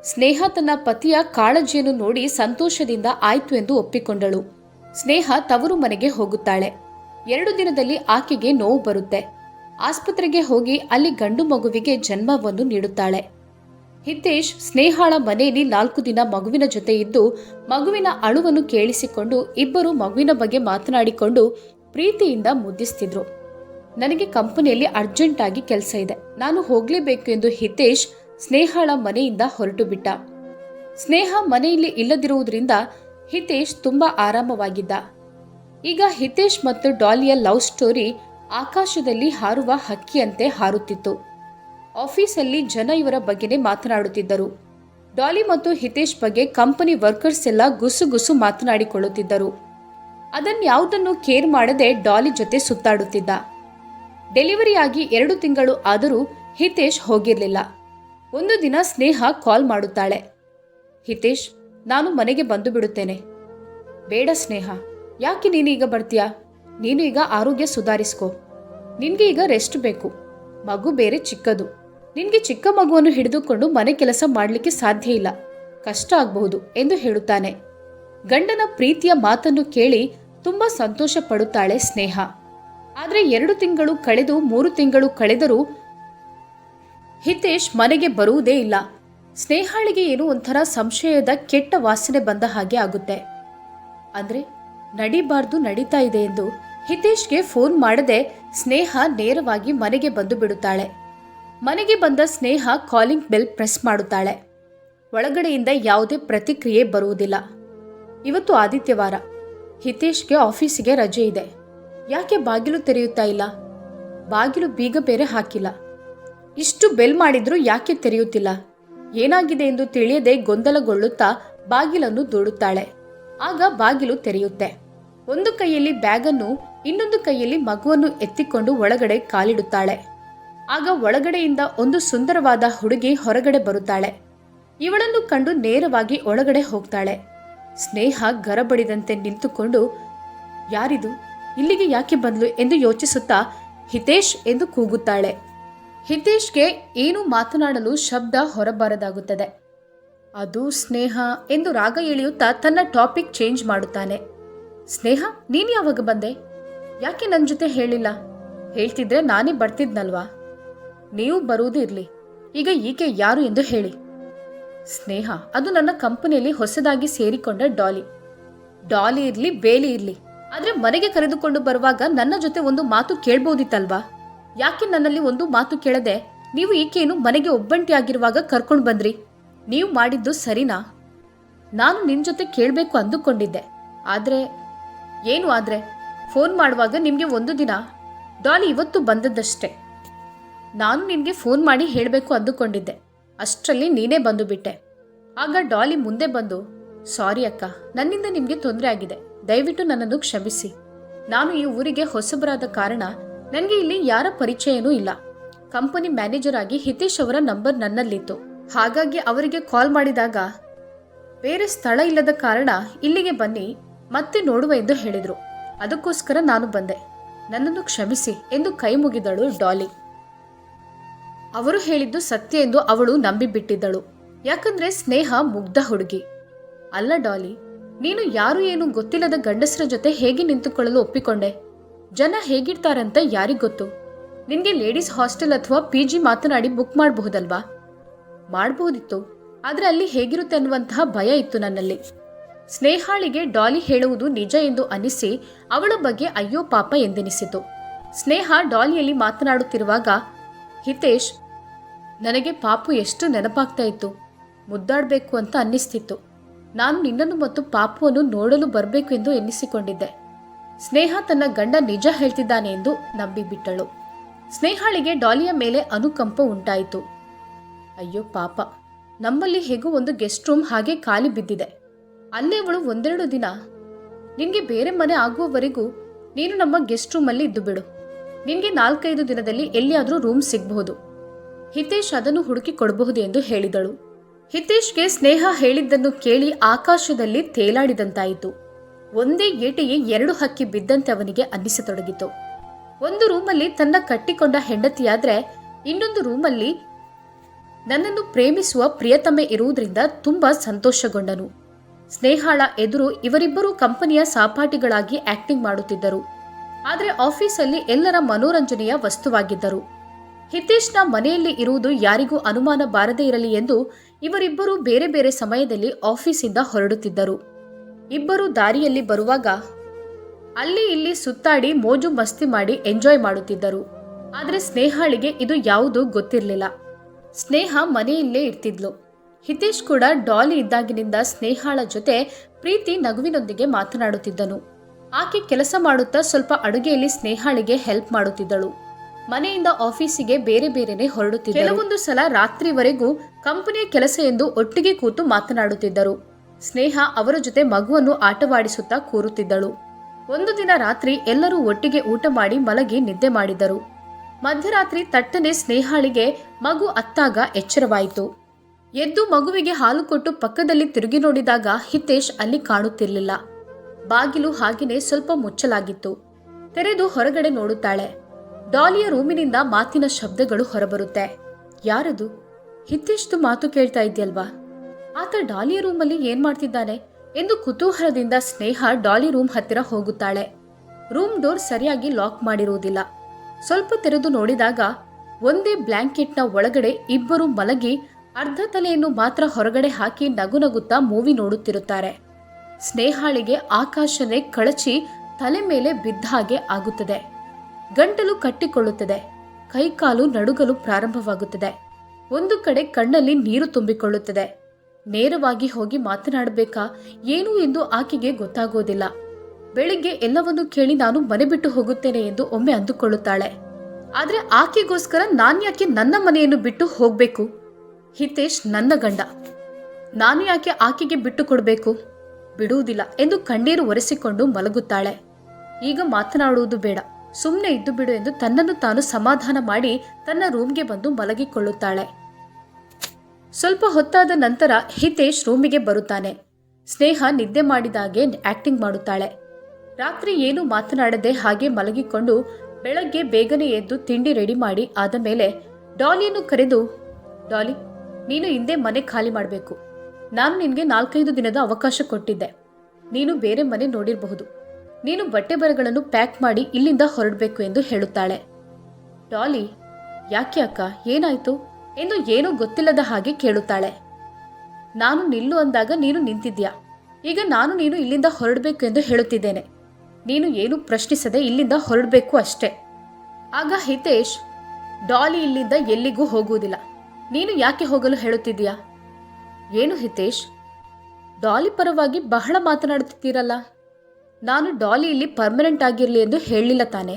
Speaker 1: ಸ್ನೇಹ ತನ್ನ ಪತಿಯ ಕಾಳಜಿಯನ್ನು ನೋಡಿ ಸಂತೋಷದಿಂದ ಆಯ್ತು ಎಂದು ಒಪ್ಪಿಕೊಂಡಳು. ಸ್ನೇಹ ತವರು ಮನೆಗೆ ಹೋಗುತ್ತಾಳೆ. ಎರಡು ದಿನದಲ್ಲಿ ಆಕೆಗೆ ನೋವು ಬರುತ್ತೆ. ಆಸ್ಪತ್ರೆಗೆ ಹೋಗಿ ಅಲ್ಲಿ ಗಂಡು ಮಗುವಿಗೆ ಜನ್ಮವನ್ನು ನೀಡುತ್ತಾಳೆ. ಹಿತೇಶ್ ಸ್ನೇಹಾಳ ಮನೆಯಲ್ಲಿ ನಾಲ್ಕು ದಿನ ಮಗುವಿನ ಜೊತೆ ಇದ್ದು ಮಗುವಿನ ಅಳುವನ್ನು ಕೇಳಿಸಿಕೊಂಡು ಇಬ್ಬರು ಮಗುವಿನ ಬಗ್ಗೆ ಮಾತನಾಡಿಕೊಂಡು ಪ್ರೀತಿಯಿಂದ ಮುದ್ದಿಸ್ತಿದ್ರು. ನನಗೆ ಕಂಪನಿಯಲ್ಲಿ ಅರ್ಜೆಂಟ್ ಆಗಿ ಕೆಲಸ ಇದೆ. ನಾನು ಹೋಗ್ಲೇಬೇಕು ಎಂದು ಹಿತೇಶ್ ಸ್ನೇಹಾಳ ಮನೆಯಿಂದ ಹೊರಟು ಬಿಟ್ಟ. ಸ್ನೇಹ ಮನೆಯಲ್ಲಿ ಇಲ್ಲದಿರುವುದರಿಂದ ಹಿತೇಶ್ ತುಂಬಾ ಆರಾಮವಾಗಿದ್ದ. ಈಗ ಹಿತೇಶ್ ಮತ್ತು ಡಾಲಿಯ ಲವ್ ಸ್ಟೋರಿ ಆಕಾಶದಲ್ಲಿ ಹಾರುವ ಹಕ್ಕಿಯಂತೆ ಹಾರುತ್ತಿತ್ತು. ಆಫೀಸಲ್ಲಿ ಜನ ಇವರ ಬಗ್ಗೆನೇ ಮಾತನಾಡುತ್ತಿದ್ದರು. ಡಾಲಿ ಮತ್ತು ಹಿತೇಶ್ ಬಗ್ಗೆ ಕಂಪನಿ ವರ್ಕರ್ಸ್ ಎಲ್ಲ ಗುಸು ಗುಸು ಮಾತನಾಡಿಕೊಳ್ಳುತ್ತಿದ್ದರು. ಅದನ್ಯಾವುದನ್ನು ಕೇರ್ ಮಾಡದೆ ಡಾಲಿ ಜೊತೆ ಸುತ್ತಾಡುತ್ತಿದ್ದ. ಡೆಲಿವರಿ ಆಗಿ ಎರಡು ತಿಂಗಳು ಆದರೂ ಹಿತೇಶ್ ಹೋಗಿರಲಿಲ್ಲ. ಒಂದು ದಿನ ಸ್ನೇಹ ಕಾಲ್ ಮಾಡುತ್ತಾಳೆ. ಹಿತೇಶ್, ನಾನು ಮನೆಗೆ ಬಂದು ಬಿಡುತ್ತೇನೆ. ಬೇಡ ಸ್ನೇಹ. ಯಾಕೆ ನೀನು ಈಗ ಬರ್ತೀಯಾ? ನೀನು ಈಗ ಆರೋಗ್ಯ ಸುಧಾರಿಸ್ಕೋ. ನಿನಗೆ ಈಗ ರೆಸ್ಟ್ ಬೇಕು. ಮಗು ಬೇರೆ ಚಿಕ್ಕದು. ನಿನ್ಗೆ ಚಿಕ್ಕ ಮಗುವನ್ನು ಹಿಡಿದುಕೊಂಡು ಮನೆ ಕೆಲಸ ಮಾಡಲಿಕ್ಕೆ ಸಾಧ್ಯ ಇಲ್ಲ. ಕಷ್ಟ ಆಗಬಹುದು ಎಂದು ಹೇಳುತ್ತಾನೆ. ಗಂಡನ ಪ್ರೀತಿಯ ಮಾತನ್ನು ಕೇಳಿ ತುಂಬಾ ಸಂತೋಷ ಪಡುತ್ತಾಳೆ ಸ್ನೇಹ. ಆದರೆ ಎರಡು ತಿಂಗಳು ಕಳೆದು ಮೂರು ತಿಂಗಳು ಕಳೆದರೂ ಹಿತೇಶ್ ಮನೆಗೆ ಬರುವುದೇ ಇಲ್ಲ. ಸ್ನೇಹಾಳಿಗೆ ಏನೋ ಒಂಥರ ಸಂಶಯದ ಕೆಟ್ಟ ವಾಸನೆ ಬಂದ ಹಾಗೆ ಆಗುತ್ತೆ. ಅಂದ್ರೆ ನಡಿಬಾರ್ದು ನಡೀತಾ ಇದೆ ಎಂದು ಹಿತೇಶ್ಗೆ ಫೋನ್ ಮಾಡದೆ ಸ್ನೇಹ ನೇರವಾಗಿ ಮನೆಗೆ ಬಂದು ಬಿಡುತ್ತಾಳೆ. ಮನೆಗೆ ಬಂದ ಸ್ನೇಹ ಕಾಲಿಂಗ್ ಬೆಲ್ ಪ್ರೆಸ್ ಮಾಡುತ್ತಾಳೆ. ಒಳಗಡೆಯಿಂದ ಯಾವುದೇ ಪ್ರತಿಕ್ರಿಯೆ ಬರುವುದಿಲ್ಲ. ಇವತ್ತು ಆದಿತ್ಯವಾರ. ಹಿತೇಶ್ಗೆ ಆಫೀಸಿಗೆ ರಜೆ ಇದೆ. ಯಾಕೆ ಬಾಗಿಲು ತೆರೆಯುತ್ತಾ ಇಲ್ಲ? ಬಾಗಿಲು ಬೀಗ ಬೇರೆ ಹಾಕಿಲ್ಲ. ಇಷ್ಟು ಬೆಲ್ ಮಾಡಿದ್ರೂ ಯಾಕೆ ತೆರೆಯುತ್ತಿಲ್ಲ? ಏನಾಗಿದೆ ಎಂದು ತಿಳಿಯದೆ ಗೊಂದಲಗೊಳ್ಳುತ್ತಾ ಬಾಗಿಲನ್ನು ದೂಡುತ್ತಾಳೆ. ಆಗ ಬಾಗಿಲು ತೆರೆಯುತ್ತೆ. ಒಂದು ಕೈಯಲ್ಲಿ ಬ್ಯಾಗನ್ನು, ಇನ್ನೊಂದು ಕೈಯಲ್ಲಿ ಮಗುವನ್ನು ಎತ್ತಿಕೊಂಡು ಒಳಗಡೆ ಕಾಲಿಡುತ್ತಾಳೆ. ಆಗ ಒಳಗಡೆಯಿಂದ ಒಂದು ಸುಂದರವಾದ ಹುಡುಗಿ ಹೊರಗಡೆ ಬರುತ್ತಾಳೆ. ಇವಳನ್ನು ಕಂಡು ನೇರವಾಗಿ ಒಳಗಡೆ ಹೋಗ್ತಾಳೆ. ಸ್ನೇಹ ಗರಬಡಿದಂತೆ ನಿಂತುಕೊಂಡು, ಯಾರಿದು? ಇಲ್ಲಿಗೆ ಯಾಕೆ ಬಂದ್ಲು? ಎಂದು ಯೋಚಿಸುತ್ತಾ ಹಿತೇಶ್ ಎಂದು ಕೂಗುತ್ತಾಳೆ. ಹಿತೇಶ್ಗೆ ಏನು ಮಾತನಾಡಲು ಶಬ್ದ ಹೊರಬಾರದಾಗುತ್ತದೆ. ಅದು ಸ್ನೇಹ ಎಂದು ರಾಗ ಎಳೆಯುತ್ತಾ ತನ್ನ ಟಾಪಿಕ್ ಚೇಂಜ್ ಮಾಡುತ್ತಾನೆ. ಸ್ನೇಹ, ನೀನು ಯಾವಾಗ ಬಂದೆ? ಯಾಕೆ ನನ್ನ ಜೊತೆ ಹೇಳಿಲ್ಲ? ಹೇಳ್ತಿದ್ರೆ ನಾನೇ ಬರ್ತಿದ್ನಲ್ವಾ? ನೀವು ಬರುವುದೇ ಇರಲಿ. ಈಗ ಈಕೆ ಯಾರು ಎಂದು ಹೇಳಿ. ಸ್ನೇಹ, ಅದು ನನ್ನ ಕಂಪನಿಯಲ್ಲಿ ಹೊಸದಾಗಿ ಸೇರಿಕೊಂಡ ಡಾಲಿ. ಡಾಲಿ ಇರ್ಲಿ, ಬೇಲಿ ಇರ್ಲಿ. ಆದ್ರೆ ಮನೆಗೆ ಕರೆದುಕೊಂಡು ಬರುವಾಗ ನನ್ನ ಜೊತೆ ಒಂದು ಮಾತು ಕೇಳ್ಬೋದಿತ್ತಲ್ವಾ? ಯಾಕೆ ನನ್ನಲ್ಲಿ ಒಂದು ಮಾತು ಕೇಳದೆ ನೀವು ಈಕೆಯನ್ನು ಮನೆಗೆ ಒಬ್ಬಂಟಿಯಾಗಿರುವಾಗ ಕರ್ಕೊಂಡು ಬಂದ್ರಿ? ನೀವು ಮಾಡಿದ್ದು ಸರಿನಾ? ನಾನು ನಿನ್ನ ಜೊತೆ ಕೇಳಬೇಕು ಅಂದುಕೊಂಡಿದ್ದೆ. ಆದ್ರೆ, ಏನು ಆದ್ರೆ? ಫೋನ್ ಮಾಡುವಾಗ ನಿಮಗೆ ಒಂದು ದಿನ. ಡಾಲಿ ಇವತ್ತು ಬಂದದ್ದಷ್ಟೇ. ನಾನು ನಿನಗೆ ಫೋನ್ ಮಾಡಿ ಹೇಳಬೇಕು ಅಂದುಕೊಂಡಿದ್ದೆ. ಅಷ್ಟರಲ್ಲಿ ನೀನೇ ಬಂದು ಬಿಟ್ಟೆ. ಆಗ ಡಾಲಿ ಮುಂದೆ ಬಂದು, ಸಾರಿ ಅಕ್ಕ, ನನ್ನಿಂದ ನಿಮಗೆ ತೊಂದರೆ ಆಗಿದೆ. ದಯವಿಟ್ಟು ನನ್ನನ್ನು ಕ್ಷಮಿಸಿ. ನಾನು ಈ ಊರಿಗೆ ಹೊಸಬರಾದ ಕಾರಣ ನನಗೆ ಇಲ್ಲಿ ಯಾರ ಪರಿಚಯನೂ ಇಲ್ಲ. ಕಂಪನಿ ಮ್ಯಾನೇಜರ್ ಆಗಿ ಹಿತೇಶ್ ಅವರ ನಂಬರ್ ನನ್ನಲ್ಲಿತ್ತು. ಹಾಗಾಗಿ ಅವರಿಗೆ ಕಾಲ್ ಮಾಡಿದಾಗ, ಬೇರೆ ಸ್ಥಳ ಇಲ್ಲದ ಕಾರಣ ಇಲ್ಲಿಗೆ ಬನ್ನಿ, ಮತ್ತೆ ನೋಡುವ ಎಂದು ಹೇಳಿದರು. ಅದಕ್ಕೋಸ್ಕರ ನಾನು ಬಂದೆ. ನನ್ನನ್ನು ಕ್ಷಮಿಸಿ ಎಂದು ಕೈ ಮುಗಿದಳು ಡಾಲಿ. ಅವರು ಹೇಳಿದ್ದು ಸತ್ಯ ಎಂದು ಅವಳು ನಂಬಿಬಿಟ್ಟಿದ್ದಳು. ಯಾಕಂದ್ರೆ ಸ್ನೇಹ ಮುಗ್ಧ ಹುಡುಗಿ. ಅಲ್ಲ ಡಾಲಿ, ನೀನು ಯಾರು ಏನು ಗೊತ್ತಿಲ್ಲದ ಗಂಡಸರ ಜೊತೆ ಹೇಗೆ ನಿಂತುಕೊಳ್ಳಲು ಒಪ್ಪಿಕೊಂಡೆ? ಜನ ಹೇಗಿರ್ತಾರಂತ ಯಾರಿಗೊತ್ತು ನಿನಗೆ ಲೇಡೀಸ್ ಹಾಸ್ಟೆಲ್ ಅಥವಾ ಪಿ ಜಿ ಮಾತನಾಡಿ ಬುಕ್ ಮಾಡಬಹುದಲ್ವಾ? ಮಾಡಬಹುದಿತ್ತು ಆದರೆ ಅಲ್ಲಿ ಹೇಗಿರುತ್ತೆ ಅನ್ನುವಂತಹ ಭಯ ಇತ್ತು ನನ್ನಲ್ಲಿ. ಸ್ನೇಹಾಳಿಗೆ ಡಾಲಿ ಹೇಳುವುದು ನಿಜ ಎಂದು ಅನಿಸಿ ಅವಳ ಬಗ್ಗೆ ಅಯ್ಯೋ ಪಾಪ ಎಂದೆನಿಸಿತು. ಸ್ನೇಹ ಡಾಲಿಯಲ್ಲಿ ಮಾತನಾಡುತ್ತಿರುವಾಗ ಹಿತೇಶ್, ನನಗೆ ಪಾಪು ಎಷ್ಟು ನೆನಪಾಗ್ತಾ ಇತ್ತು ಮುದ್ದಾಡಬೇಕು ಅಂತ ಅನ್ನಿಸ್ತಿತ್ತು. ನಾನು ನಿನ್ನನ್ನು ಮತ್ತು ಪಾಪುವನ್ನು ನೋಡಲು ಬರಬೇಕು ಎಂದು ಎನ್ನಿಸಿಕೊಂಡಿದ್ದೆ. ಸ್ನೇಹ ತನ್ನ ಗಂಡ ನಿಜ ಹೇಳ್ತಿದ್ದಾನೆ ಎಂದು ನಂಬಿಬಿಟ್ಟಳು. ಸ್ನೇಹಾಳಿಗೆ ಡಾಲಿಯ ಮೇಲೆ ಅನುಕಂಪ ಉಂಟಾಯಿತು. ಅಯ್ಯೋ ಪಾಪ, ನಮ್ಮಲ್ಲಿ ಹೇಗೂ ಒಂದು ಗೆಸ್ಟ್ ರೂಮ್ ಹಾಗೆ ಖಾಲಿ ಬಿದ್ದಿದೆ. ಅಲ್ಲೇ ಅವಳು ಒಂದೆರಡು ದಿನ. ನಿನಗೆ ಬೇರೆ ಮನೆ ಆಗುವವರೆಗೂ ನೀನು ನಮ್ಮ ಗೆಸ್ಟ್ ರೂಮಲ್ಲಿ ಇದ್ದು ಬಿಡು. ನಿನಗೆ ನಾಲ್ಕೈದು ದಿನದಲ್ಲಿ ಎಲ್ಲಿಯಾದರೂ ರೂಮ್ ಸಿಗಬಹುದು. ಹಿತೇಶ್ ಅದನ್ನು ಹುಡುಕಿ ಕೊಡಬಹುದು ಎಂದು ಹೇಳಿದಳು. ಹಿತೇಶ್ಗೆ ಸ್ನೇಹ ಹೇಳಿದ್ದನ್ನು ಕೇಳಿ ಆಕಾಶದಲ್ಲಿ ತೇಲಾಡಿದಂತಾಯಿತು. ಒಂದೇ ಏಟಿಗೆ ಎರಡು ಹಕ್ಕಿ ಬಿದ್ದಂತೆ ಅವನಿಗೆ ಅನ್ನಿಸತೊಡಗಿತು. ಒಂದು ರೂಮಲ್ಲಿ ತನ್ನ ಕಟ್ಟಿಕೊಂಡ ಹೆಂಡತಿಯಾದ್ರೆ ಇನ್ನೊಂದು ರೂಮಲ್ಲಿ ನನ್ನನ್ನು ಪ್ರೇಮಿಸುವ ಪ್ರಿಯತಮೆ ಇರುವುದರಿಂದ ತುಂಬಾ ಸಂತೋಷಗೊಂಡನು. ಸ್ನೇಹಾಳ ಎದುರು ಇವರಿಬ್ಬರು ಕಂಪನಿಯ ಸಹಪಾಠಿಗಳಾಗಿ ಆಕ್ಟಿಂಗ್ ಮಾಡುತ್ತಿದ್ದರು. ಆದರೆ ಆಫೀಸಲ್ಲಿ ಎಲ್ಲರ ಮನೋರಂಜನೆಯ ವಸ್ತುವಾಗಿದ್ದರು. ಹಿತೇಶ್ನ ಮನೆಯಲ್ಲಿ ಇರುವುದು ಯಾರಿಗೂ ಅನುಮಾನ ಬಾರದೇ ಇರಲಿ ಎಂದು ಇವರಿಬ್ಬರು ಬೇರೆ ಬೇರೆ ಸಮಯದಲ್ಲಿ ಆಫೀಸಿಂದ ಹೊರಡುತ್ತಿದ್ದರು. ಇಬ್ಬರು ದಾರಿಯಲ್ಲಿ ಬರುವಾಗ ಅಲ್ಲಿ ಇಲ್ಲಿ ಸುತ್ತಾಡಿ ಮೋಜು ಮಸ್ತಿ ಮಾಡಿ ಎಂಜಾಯ್ ಮಾಡುತ್ತಿದ್ದರು. ಆದರೆ ಸ್ನೇಹಾಳಿಗೆ ಇದು ಯಾವುದೂ ಗೊತ್ತಿರಲಿಲ್ಲ. ಸ್ನೇಹ ಮನೆಯಲ್ಲೇ ಇರ್ತಿದ್ಲು. ಹಿತೇಶ್ ಕೂಡ ಡಾಲಿ ಇದ್ದಾಗಿನಿಂದ ಸ್ನೇಹಾಳ ಜೊತೆ ಪ್ರೀತಿ ನಗುವಿನೊಂದಿಗೆ ಮಾತನಾಡುತ್ತಿದ್ದನು. ಆಕೆ ಕೆಲಸ ಮಾಡುತ್ತಾ ಸ್ವಲ್ಪ ಅಡುಗೆಯಲ್ಲಿ ಸ್ನೇಹಾಳಿಗೆ ಹೆಲ್ಪ್ ಮಾಡುತ್ತಿದ್ದಳು. ಮನೆಯಿಂದ ಆಫೀಸಿಗೆ ಬೇರೆ ಬೇರೆನೆ ಹೊರಡುತ್ತಿದ್ದರು. ಕೆಲವೊಂದು ಸಲ ರಾತ್ರಿವರೆಗೂ ಕಂಪನಿಯ ಕೆಲಸ ಎಂದು ಒಟ್ಟಿಗೆ ಕೂತು ಮಾತನಾಡುತ್ತಿದ್ದರು. ಸ್ನೇಹ ಅವರ ಜೊತೆ ಮಗುವನ್ನು ಆಟವಾಡಿಸುತ್ತಾ ಕೂರುತ್ತಿದ್ದಳು. ಒಂದು ದಿನ ರಾತ್ರಿ ಎಲ್ಲರೂ ಒಟ್ಟಿಗೆ ಊಟ ಮಾಡಿ ಮಲಗಿ ನಿದ್ದೆ ಮಾಡಿದರು. ಮಧ್ಯರಾತ್ರಿ ತಟ್ಟನೆ ಸ್ನೇಹಾಳಿಗೆ ಮಗು ಅತ್ತಾಗ ಎಚ್ಚರವಾಯಿತು. ಎದ್ದು ಮಗುವಿಗೆ ಹಾಲು ಕೊಟ್ಟು ಪಕ್ಕದಲ್ಲಿ ತಿರುಗಿ ನೋಡಿದಾಗ ಹಿತೇಶ್ ಅಲ್ಲಿ ಕಾಣುತ್ತಿರಲಿಲ್ಲ. ಬಾಗಿಲು ಹಾಗೆಯೇ ಸ್ವಲ್ಪ ಮುಚ್ಚಲಾಗಿತ್ತು. ತೆರೆದು ಹೊರಗಡೆ ನೋಡುತ್ತಾಳೆ. ಡಾಲಿಯ ರೂಮಿನಿಂದ ಮಾತಿನ ಶಬ್ದಗಳು ಹೊರಬರುತ್ತೆ. ಯಾರದು? ಹಿತೇಶ್ದು ಮಾತು ಕೇಳ್ತಾ ಇದೆಯಲ್ವಾ? ಆತ ಡಾಲಿಯ ರೂಮಲ್ಲಿ ಏನ್ ಮಾಡ್ತಿದ್ದಾನೆ? ಎಂದು ಕುತೂಹಲದಿಂದ ಸ್ನೇಹ ಡಾಲಿ ರೂಮ್ ಹತ್ತಿರ ಹೋಗುತ್ತಾಳೆ. ರೂಮ್ ಡೋರ್ ಸರಿಯಾಗಿ ಲಾಕ್ ಮಾಡಿರುವುದಿಲ್ಲ. ಸ್ವಲ್ಪ ತೆರೆದು ನೋಡಿದಾಗ ಒಂದೇ ಬ್ಲ್ಯಾಂಕೆಟ್ನ ಒಳಗಡೆ ಇಬ್ಬರು ಮಲಗಿ ಅರ್ಧ ತಲೆಯನ್ನು ಮಾತ್ರ ಹೊರಗಡೆ ಹಾಕಿ ನಗು ನಗುತ್ತಾ ಮೂವಿ ನೋಡುತ್ತಿರುತ್ತಾರೆ. ಸ್ನೇಹಾಳಿಗೆ ಆಕಾಶನೇ ಕಳಚಿ ತಲೆ ಮೇಲೆ ಬಿದ್ದ ಹಾಗೆ ಆಗುತ್ತದೆ. ಗಂಟಲು ಕಟ್ಟಿಕೊಳ್ಳುತ್ತದೆ. ಕೈಕಾಲು ನಡುಗಲು ಪ್ರಾರಂಭವಾಗುತ್ತದೆ. ಒಂದು ಕಡೆ ಕಣ್ಣಲ್ಲಿ ನೀರು ತುಂಬಿಕೊಳ್ಳುತ್ತದೆ. ನೇರವಾಗಿ ಹೋಗಿ ಮಾತನಾಡಬೇಕಾ? ಏನು ಎಂದು ಆಕೆಗೆ ಗೊತ್ತಾಗೋದಿಲ್ಲ. ಬೆಳಿಗ್ಗೆ ಎಲ್ಲವನ್ನೂ ಕೇಳಿ ನಾನು ಮನೆ ಬಿಟ್ಟು ಹೋಗುತ್ತೇನೆ ಎಂದು ಒಮ್ಮೆ ಅಂದುಕೊಳ್ಳುತ್ತಾಳೆ. ಆದರೆ ಆಕೆಗೋಸ್ಕರ ನಾನ್ಯಾಕೆ ನನ್ನ ಮನೆಯನ್ನು ಬಿಟ್ಟು ಹೋಗಬೇಕು? ಹಿತೇಶ್ ನನ್ನ ಗಂಡ. ನಾನು ಯಾಕೆ ಆಕೆಗೆ ಬಿಟ್ಟು ಕೊಡಬೇಕು? ಬಿಡುವುದಿಲ್ಲ ಎಂದು ಕಣ್ಣೀರು ಒರೆಸಿಕೊಂಡು ಮಲಗುತ್ತಾಳೆ. ಈಗ ಮಾತನಾಡುವುದು ಬೇಡ. ಸುಮ್ಮನೆ ಇದ್ದು ಬಿಡು ಎಂದು ತನ್ನನ್ನು ತಾನು ಸಮಾಧಾನ ಮಾಡಿ ತನ್ನ ರೂಮ್ಗೆ ಬಂದು ಮಲಗಿಕೊಳ್ಳುತ್ತಾಳೆ. ಸ್ವಲ್ಪ ಹೊತ್ತಾದ ನಂತರ ಹಿತೇಶ್ ರೂಮಿಗೆ ಬರುತ್ತಾನೆ. ಸ್ನೇಹ ನಿದ್ದೆ ಮಾಡಿದಾಗೆ ಆಕ್ಟಿಂಗ್ ಮಾಡುತ್ತಾಳೆ. ರಾತ್ರಿ ಏನು ಮಾತನಾಡದೆ ಹಾಗೆ ಮಲಗಿಕೊಂಡು ಬೆಳಗ್ಗೆ ಬೇಗನೆ ಎದ್ದು ತಿಂಡಿ ರೆಡಿ ಮಾಡಿ ಆದ ಮೇಲೆ ಡಾಲಿಯನ್ನು ಕರೆದು, ಡಾಲಿ, ನೀನು ಹಿಂದೆ ಮನೆ ಖಾಲಿ ಮಾಡಬೇಕು. ನಾನು ನಿನಗೆ ನಾಲ್ಕೈದು ದಿನದ ಅವಕಾಶ ಕೊಟ್ಟಿದ್ದೆ. ನೀನು ಬೇರೆ ಮನೆ ನೋಡಿರಬಹುದು. ನೀನು ಬಟ್ಟೆ ಬರಗಳನ್ನು ಪ್ಯಾಕ್ ಮಾಡಿ ಇಲ್ಲಿಂದ ಹೊರಡಬೇಕು ಎಂದು ಹೇಳುತ್ತಾಳೆ. ಡಾಲಿ, ಯಾಕೆ ಅಕ್ಕ, ಏನಾಯ್ತು? ಎಂದು ಏನೂ ಗೊತ್ತಿಲ್ಲದ ಹಾಗೆ ಕೇಳುತ್ತಾಳೆ. ನಾನು ನಿಲ್ಲು ಅಂದಾಗ ನೀನು ನಿಂತಿದ್ಯಾ? ಈಗ ನಾನು ನೀನು ಇಲ್ಲಿಂದ ಹೊರಡಬೇಕು ಎಂದು ಹೇಳುತ್ತಿದ್ದೇನೆ. ನೀನು ಏನು ಪ್ರಶ್ನಿಸದೆ ಇಲ್ಲಿಂದ ಹೊರಡಬೇಕು ಅಷ್ಟೇ. ಆಗ ಹಿತೇಶ್, ಡಾಲಿ ಇಲ್ಲಿಂದ ಎಲ್ಲಿಗೂ ಹೋಗುವುದಿಲ್ಲ. ನೀನು ಯಾಕೆ ಹೋಗಲು ಹೇಳುತ್ತಿದ್ದೀಯಾ? ಏನು ಹಿತೇಶ್? ಡಾಲಿ ಪರವಾಗಿ ಬಹಳ ಮಾತನಾಡುತ್ತಿದ್ದೀರಲ್ಲ. ನಾನು ಡಾಲಿ ಇಲ್ಲಿ ಪರ್ಮನೆಂಟ್ ಆಗಿರಲಿ ಎಂದು ಹೇಳಲಿಲ್ಲ ತಾನೆ.